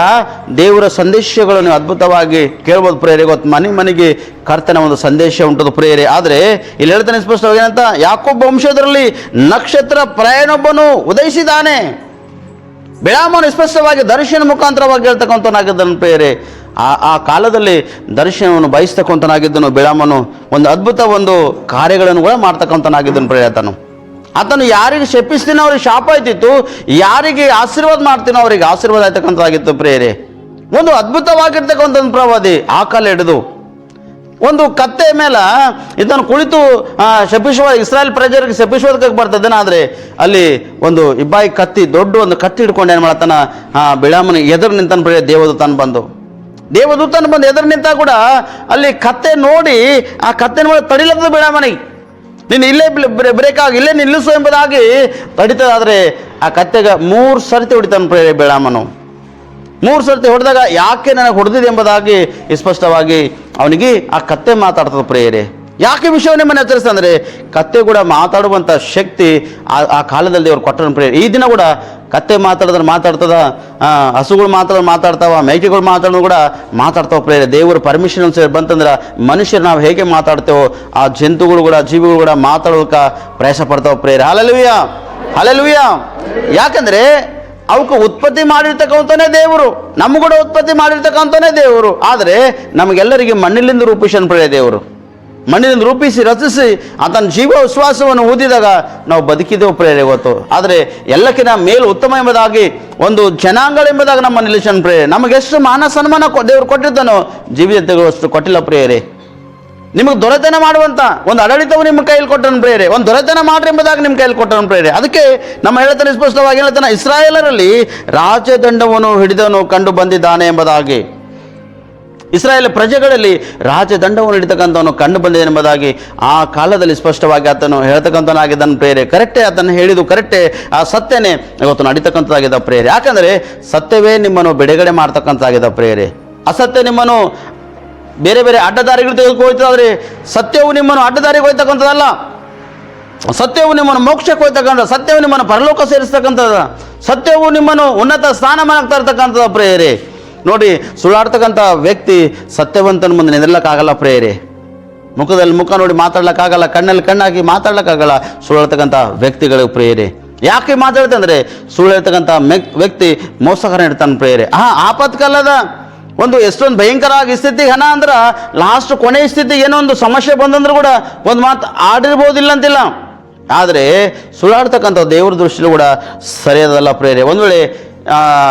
[SPEAKER 1] ದೇವರ ಸಂದೇಶಗಳನ್ನು ಅದ್ಭುತವಾಗಿ ಕೇಳ್ಬೋದು ಪ್ರೇರೆ ಗೊತ್ತು, ಮನೆ ಮನೆಗೆ ಕರ್ತನ ಒಂದು ಸಂದೇಶ ಉಂಟದು ಪ್ರೇರೆ ಆದರೆ, ಇಲ್ಲಿ ಹೇಳ್ತಾನೆ ಸ್ಪಷ್ಟವಾಗಿ ಏನಂತ ಯಾಕೊಬ್ಬ ವಂಶದರಲ್ಲಿ ನಕ್ಷತ್ರ ಪ್ರಯಾಣೊಬ್ಬನು ಉದಯಿಸಿದ್ದಾನೆ. ಬೆಳಾಮನು ಸ್ಪಷ್ಟವಾಗಿ ದರ್ಶನ ಮುಖಾಂತರವಾಗಿ ಹೇಳ್ತಕ್ಕಂಥನಾಗಿದ್ದನು ಪ್ರೇರೆ ಆ ಆ ಕಾಲದಲ್ಲಿ ದರ್ಶನವನ್ನು ಬಯಸ್ತಕ್ಕಂಥನಾಗಿದ್ದನು ಬೆಳಾಮನು. ಒಂದು ಅದ್ಭುತ ಒಂದು ಕಾರ್ಯಗಳನ್ನು ಕೂಡ ಮಾಡ್ತಕ್ಕಂಥನಾಗಿದ್ದನು ಪ್ರೇರೆ ಆತನು ಯಾರಿಗೆ ಶಪಿಸ್ತೀನೋ ಅವ್ರಿಗೆ ಶಾಪ ಆಯ್ತಿತ್ತು, ಯಾರಿಗೆ ಆಶೀರ್ವಾದ ಮಾಡ್ತೀನೋ ಅವರಿಗೆ ಆಶೀರ್ವಾದ ಆಯ್ತಕ್ಕಂಥದ್ದಾಗಿತ್ತು ಪ್ರೇರೆ ಒಂದು ಅದ್ಭುತವಾಗಿರ್ತಕ್ಕಂಥ ಒಂದು ಪ್ರವಾದಿ ಆ ಕಾಲ ಹಿಡಿದು. ಒಂದು ಕತ್ತೆ ಮೇಲೆ ಇದನ್ನು ಕುಳಿತು ಶಪಿಸುವ ಇಸ್ರಾಯೇಲ್ ಪ್ರಜರಿಗೆ ಶಪಿಸುವುದಕ್ಕೆ ಬರ್ತದೆ ಆದರೆ ಅಲ್ಲಿ ಒಂದು ಇಬ್ಬಾಯಿ ಕತ್ತಿ, ದೊಡ್ಡ ಒಂದು ಕತ್ತಿ ಹಿಡ್ಕೊಂಡು ಏನು ಮಾಡ್ತಾನ ಬಿಳಾಮನ ಎದುರು ನಿಂತನ ದೇವದು ದೇವದೂತನ ಬಂದು. ದೇವದೂತನ ಬಂದು ಎದುರು ನಿಂತ ಕೂಡ ಅಲ್ಲಿ ಕತ್ತೆ ನೋಡಿ, ಆ ಕತ್ತೆನ ಮೇಲೆ ತಡಿಲತ್ತದ ಬಿಳಾಮನಿಗೆ. ನೀನು ಇಲ್ಲೇ ಬ್ರೇಕ್ ಆಗಿ ಇಲ್ಲೇ ನಿಲ್ಲಿಸು ಎಂಬುದಾಗಿ ತಡಿತದಾದ್ರೆ ಆ ಕತ್ತೆಗೆ ಮೂರು ಸರ್ತಿ ಹೊಡಿತಾನೆ ಪ್ರೇ ಬೆಳಾಮನು. ಮೂರು ಸರ್ತಿ ಹೊಡೆದಾಗ ಯಾಕೆ ನನಗೆ ಹೊಡೆದಿದೆ ಎಂಬುದಾಗಿ ಸ್ಪಷ್ಟವಾಗಿ ಅವನಿಗೆ ಆ ಕತ್ತೆ ಮಾತಾಡ್ತದೆ ಪ್ರೇಯರೆ. ಯಾಕೆ ವಿಷಯವನ್ನು ನಿಮ್ಮನ್ನು ಎಚ್ಚರಿಸ್ತಂದ್ರೆ ಕತ್ತೆ ಕೂಡ ಮಾತಾಡುವಂಥ ಶಕ್ತಿ ಆ ಆ ಕಾಲದಲ್ಲಿ ದೇವರು ಕೊಟ್ಟರು ಪ್ರೇರ ಈ ದಿನ ಕೂಡ ಕತ್ತೆ ಮಾತಾಡಿದ್ರೆ ಮಾತಾಡ್ತದ ಹಸುಗಳು ಮಾತಾಡೋದು ಮಾತಾಡ್ತಾವ, ಮೇಕೆಗಳು ಮಾತಾಡೋದು ಕೂಡ ಮಾತಾಡ್ತಾವ ಪ್ರೇರ ದೇವರು ಪರ್ಮಿಷನ್ ಬಂತಂದ್ರೆ ಮನುಷ್ಯರು ನಾವು ಹೇಗೆ ಮಾತಾಡ್ತೇವೋ, ಆ ಜಂತುಗಳು ಕೂಡ, ಜೀವಿಗಳು ಕೂಡ ಮಾತಾಡೋದಕ್ಕೆ ಪ್ರಯಾಸ ಪಡ್ತಾವ ಪ್ರೇರ ಹಾಲೆಲುಯ್ಯ ಹಾಲೆಲುಯ್ಯ ಯಾಕಂದರೆ ಅವಕ್ಕೆ ಉತ್ಪತ್ತಿ ಮಾಡಿರ್ತಕ್ಕಂಥನೇ ದೇವರು. ನಮಗೂ ಕೂಡ ಉತ್ಪತ್ತಿ ಮಾಡಿರ್ತಕ್ಕಂಥನೇ ದೇವರು. ಆದರೆ ನಮಗೆಲ್ಲರಿಗೆ ಮಣ್ಣಿಲಿಂದ ರೂಪಿಸನ್ ಪಡೆಯ ದೇವರು. ಮಣ್ಣಿನಿಂದ ರೂಪಿಸಿ, ರಚಿಸಿ ಆತನ ಜೀವ ವಿಶ್ವಾಸವನ್ನು ಊದಿದಾಗ ನಾವು ಬದುಕಿದೆವು ಪ್ರೇರೆ ಇವತ್ತು. ಆದರೆ ಎಲ್ಲಕ್ಕಿಂತ ಮೇಲು ಉತ್ತಮ ಎಂಬುದಾಗಿ, ಒಂದು ಜನಾಂಗಳೆಂಬುದಾಗಿ ನಮ್ಮ ನಿಲ್ಲಿಸನ್ ಪ್ರೇರೆ ನಮಗೆಷ್ಟು ಮಾನ ಸನ್ಮಾನ ದೇವರು ಕೊಟ್ಟಿದ್ದಾನೋ ಜೀವಿತಗಳು ಅಷ್ಟು ಕೊಟ್ಟಿಲ್ಲ ಪ್ರೇರೆ ನಿಮಗೆ ದೊರೆತನ ಮಾಡುವಂಥ ಒಂದು ಆಡಳಿತವು ನಿಮ್ಮ ಕೈಯಲ್ಲಿ ಕೊಟ್ಟನು ಪ್ರೇರೆ ಒಂದು ದೊರೆತನ ಮಾಡ್ರಿ ಎಂಬುದಾಗಿ ನಿಮ್ಮ ಕೈಯಲ್ಲಿ ಕೊಟ್ಟನು ಪ್ರೇರೆ ಅದಕ್ಕೆ ನಮ್ಮ ಹೇಳ್ತಾನೆ ಸ್ಪಷ್ಟವಾಗಿ ಹೇಳ್ತಾನೆ, ಇಸ್ರಾಯೇಲರಲ್ಲಿ ರಾಜದಂಡವನ್ನು ಹಿಡಿದನು ಕಂಡು ಬಂದಿದ್ದಾನೆ ಎಂಬುದಾಗಿ. ಇಸ್ರಾಯೇಲ್ ಪ್ರಜೆಗಳಲ್ಲಿ ರಾಜದಂಡವನ್ನು ನೀಡತಕ್ಕಂಥವನು ಕಂಡು ಬಂದಿದೆ ಎಂಬುದಾಗಿ ಆ ಕಾಲದಲ್ಲಿ ಸ್ಪಷ್ಟವಾಗಿ ಆತನು ಹೇಳ್ತಕ್ಕಂಥನಾಗಿದ್ದಾನೆ ಪ್ರೇರೆ ಕರೆಕ್ಟೇ ಅದನ್ನು ಹೇಳಿದು ಕರೆಕ್ಟೇ. ಆ ಸತ್ಯನೇ ಇವತ್ತು ನಡೀತಕ್ಕಂಥದ್ದಾಗಿದ್ದ ಪ್ರೇರೆ ಯಾಕಂದರೆ ಸತ್ಯವೇ ನಿಮ್ಮನ್ನು ಬಿಡುಗಡೆ ಮಾಡ್ತಕ್ಕಂಥದ್ದಾಗಿದ್ದ ಪ್ರೇರೆ ಅಸತ್ಯ ನಿಮ್ಮನ್ನು ಬೇರೆ ಬೇರೆ ಅಡ್ಡದಾರಿಗಳು ತೆಗೆದುಕೊಳ್ತಾದ್ರೆ ಸತ್ಯವು ನಿಮ್ಮನ್ನು ಅಡ್ಡದಾರಿಗೆ ಹೋಯ್ತಕ್ಕಂಥದ್ದಲ್ಲ. ಸತ್ಯವು ನಿಮ್ಮನ್ನು ಮೋಕ್ಷಕ್ಕೆ ಹೋಗ್ತಕ್ಕಂಥ ಸತ್ಯವು ನಿಮ್ಮನ್ನು ಪರಲೋಕ ಸೇರಿಸ್ತಕ್ಕಂಥದ್ದು. ಸತ್ಯವು ನಿಮ್ಮನ್ನು ಉನ್ನತ ಸ್ಥಾನಮಾನಕ್ಕೆ ತರ್ತಕ್ಕಂಥದ್ದು ಪ್ರೇಯರೆ. ನೋಡಿ, ಸುಳ್ಳಾಡ್ತಕ್ಕಂಥ ವ್ಯಕ್ತಿ ಸತ್ಯವಂತನ ಮುಂದೆ ನಿಲ್ಲಕ್ಕಾಗಲ್ಲ ಪ್ರೇಯರಿ. ಮುಖದಲ್ಲಿ ಮುಖ ನೋಡಿ ಮಾತಾಡ್ಲಿಕ್ಕಾಗಲ್ಲ ಕಣ್ಣಲ್ಲಿ ಕಣ್ಣಾಗಿ ಮಾತಾಡ್ಲಿಕ್ಕಾಗಲ್ಲ ಸುಳ್ಳಾಡ್ತಕ್ಕಂಥ ವ್ಯಕ್ತಿಗಳು ಪ್ರೇಯರೆ. ಯಾಕೆ ಮಾತಾಡ್ತೆ ಅಂದರೆ ಸುಳ್ಳು ಹೇಳ್ತಕ್ಕಂಥ ಮೆಕ್ ವ್ಯಕ್ತಿ ಮೋಸಕರ ಇಡ್ತಾನೆ ಪ್ರೇಯರೆ. ಆ ಆಪತ್ಕಾಲದ ಒಂದು ಎಷ್ಟೊಂದು ಭಯಂಕರವಾಗಿ ಸ್ಥಿತಿಗೆ ಹಣ ಅಂದ್ರೆ ಲಾಸ್ಟ್ ಕೊನೆಯ ಸ್ಥಿತಿ ಏನೋ ಒಂದು ಸಮಸ್ಯೆ ಬಂದಂದ್ರೂ ಕೂಡ ಒಂದು ಮಾತು ಆಡಿರ್ಬೋದಿಲ್ಲ ಅಂತಿಲ್ಲ ಆದರೆ ಸುಳ್ಳಾಡ್ತಕ್ಕಂಥ ದೇವ್ರ ದೃಷ್ಟಿಲೂ ಕೂಡ ಸರಿಯಾದಲ್ಲ ಪ್ರೇರೆ ಒಂದು ವೇಳೆ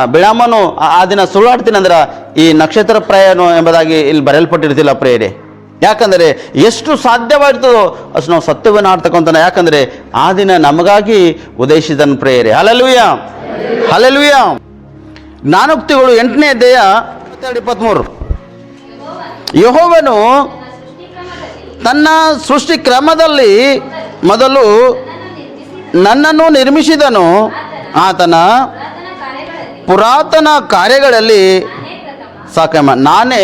[SPEAKER 1] ಬಿಳಾಮನು ಆ- ದಿನ ಸುಳ್ಳಾಡ್ತೀನಿ ಅಂದ್ರೆ ಈ ನಕ್ಷತ್ರ ಪ್ರಯಾಣ ಎಂಬುದಾಗಿ ಇಲ್ಲಿ ಬರೆಯಲ್ಪಟ್ಟಿರ್ತಿಲ್ಲ ಪ್ರೇರೆ ಯಾಕಂದರೆ ಎಷ್ಟು ಸಾಧ್ಯವಾಗಿರ್ತದೋ ಅಷ್ಟು ನಾವು ಸತ್ಯವನ್ನು ಆಡ್ತಕ್ಕಂಥ ಯಾಕಂದರೆ ಆ ದಿನ ನಮಗಾಗಿ ಉದಯಿಸಿದನು ಪ್ರೇರೆ ಹಲಲುಯ್ಯ ಹಲಲುಯ್ಯ ಜ್ಞಾನೋಕ್ತಿಗಳು ಎಂಟನೇ ಅಧ್ಯಾಯ ಇಪ್ಪತ್ತೆರಡು, ಇಪ್ಪತ್ತ್ಮೂರು. ಯಹೋವನು ತನ್ನ ಸೃಷ್ಟಿ ಕ್ರಮದಲ್ಲಿ ಮೊದಲು ನನ್ನನ್ನು ನಿರ್ಮಿಸಿದನು. ಆತನ ಪುರಾತನ ಕಾರ್ಯಗಳಲ್ಲಿ ಸಾಕಮ್ಮ ನಾನೇ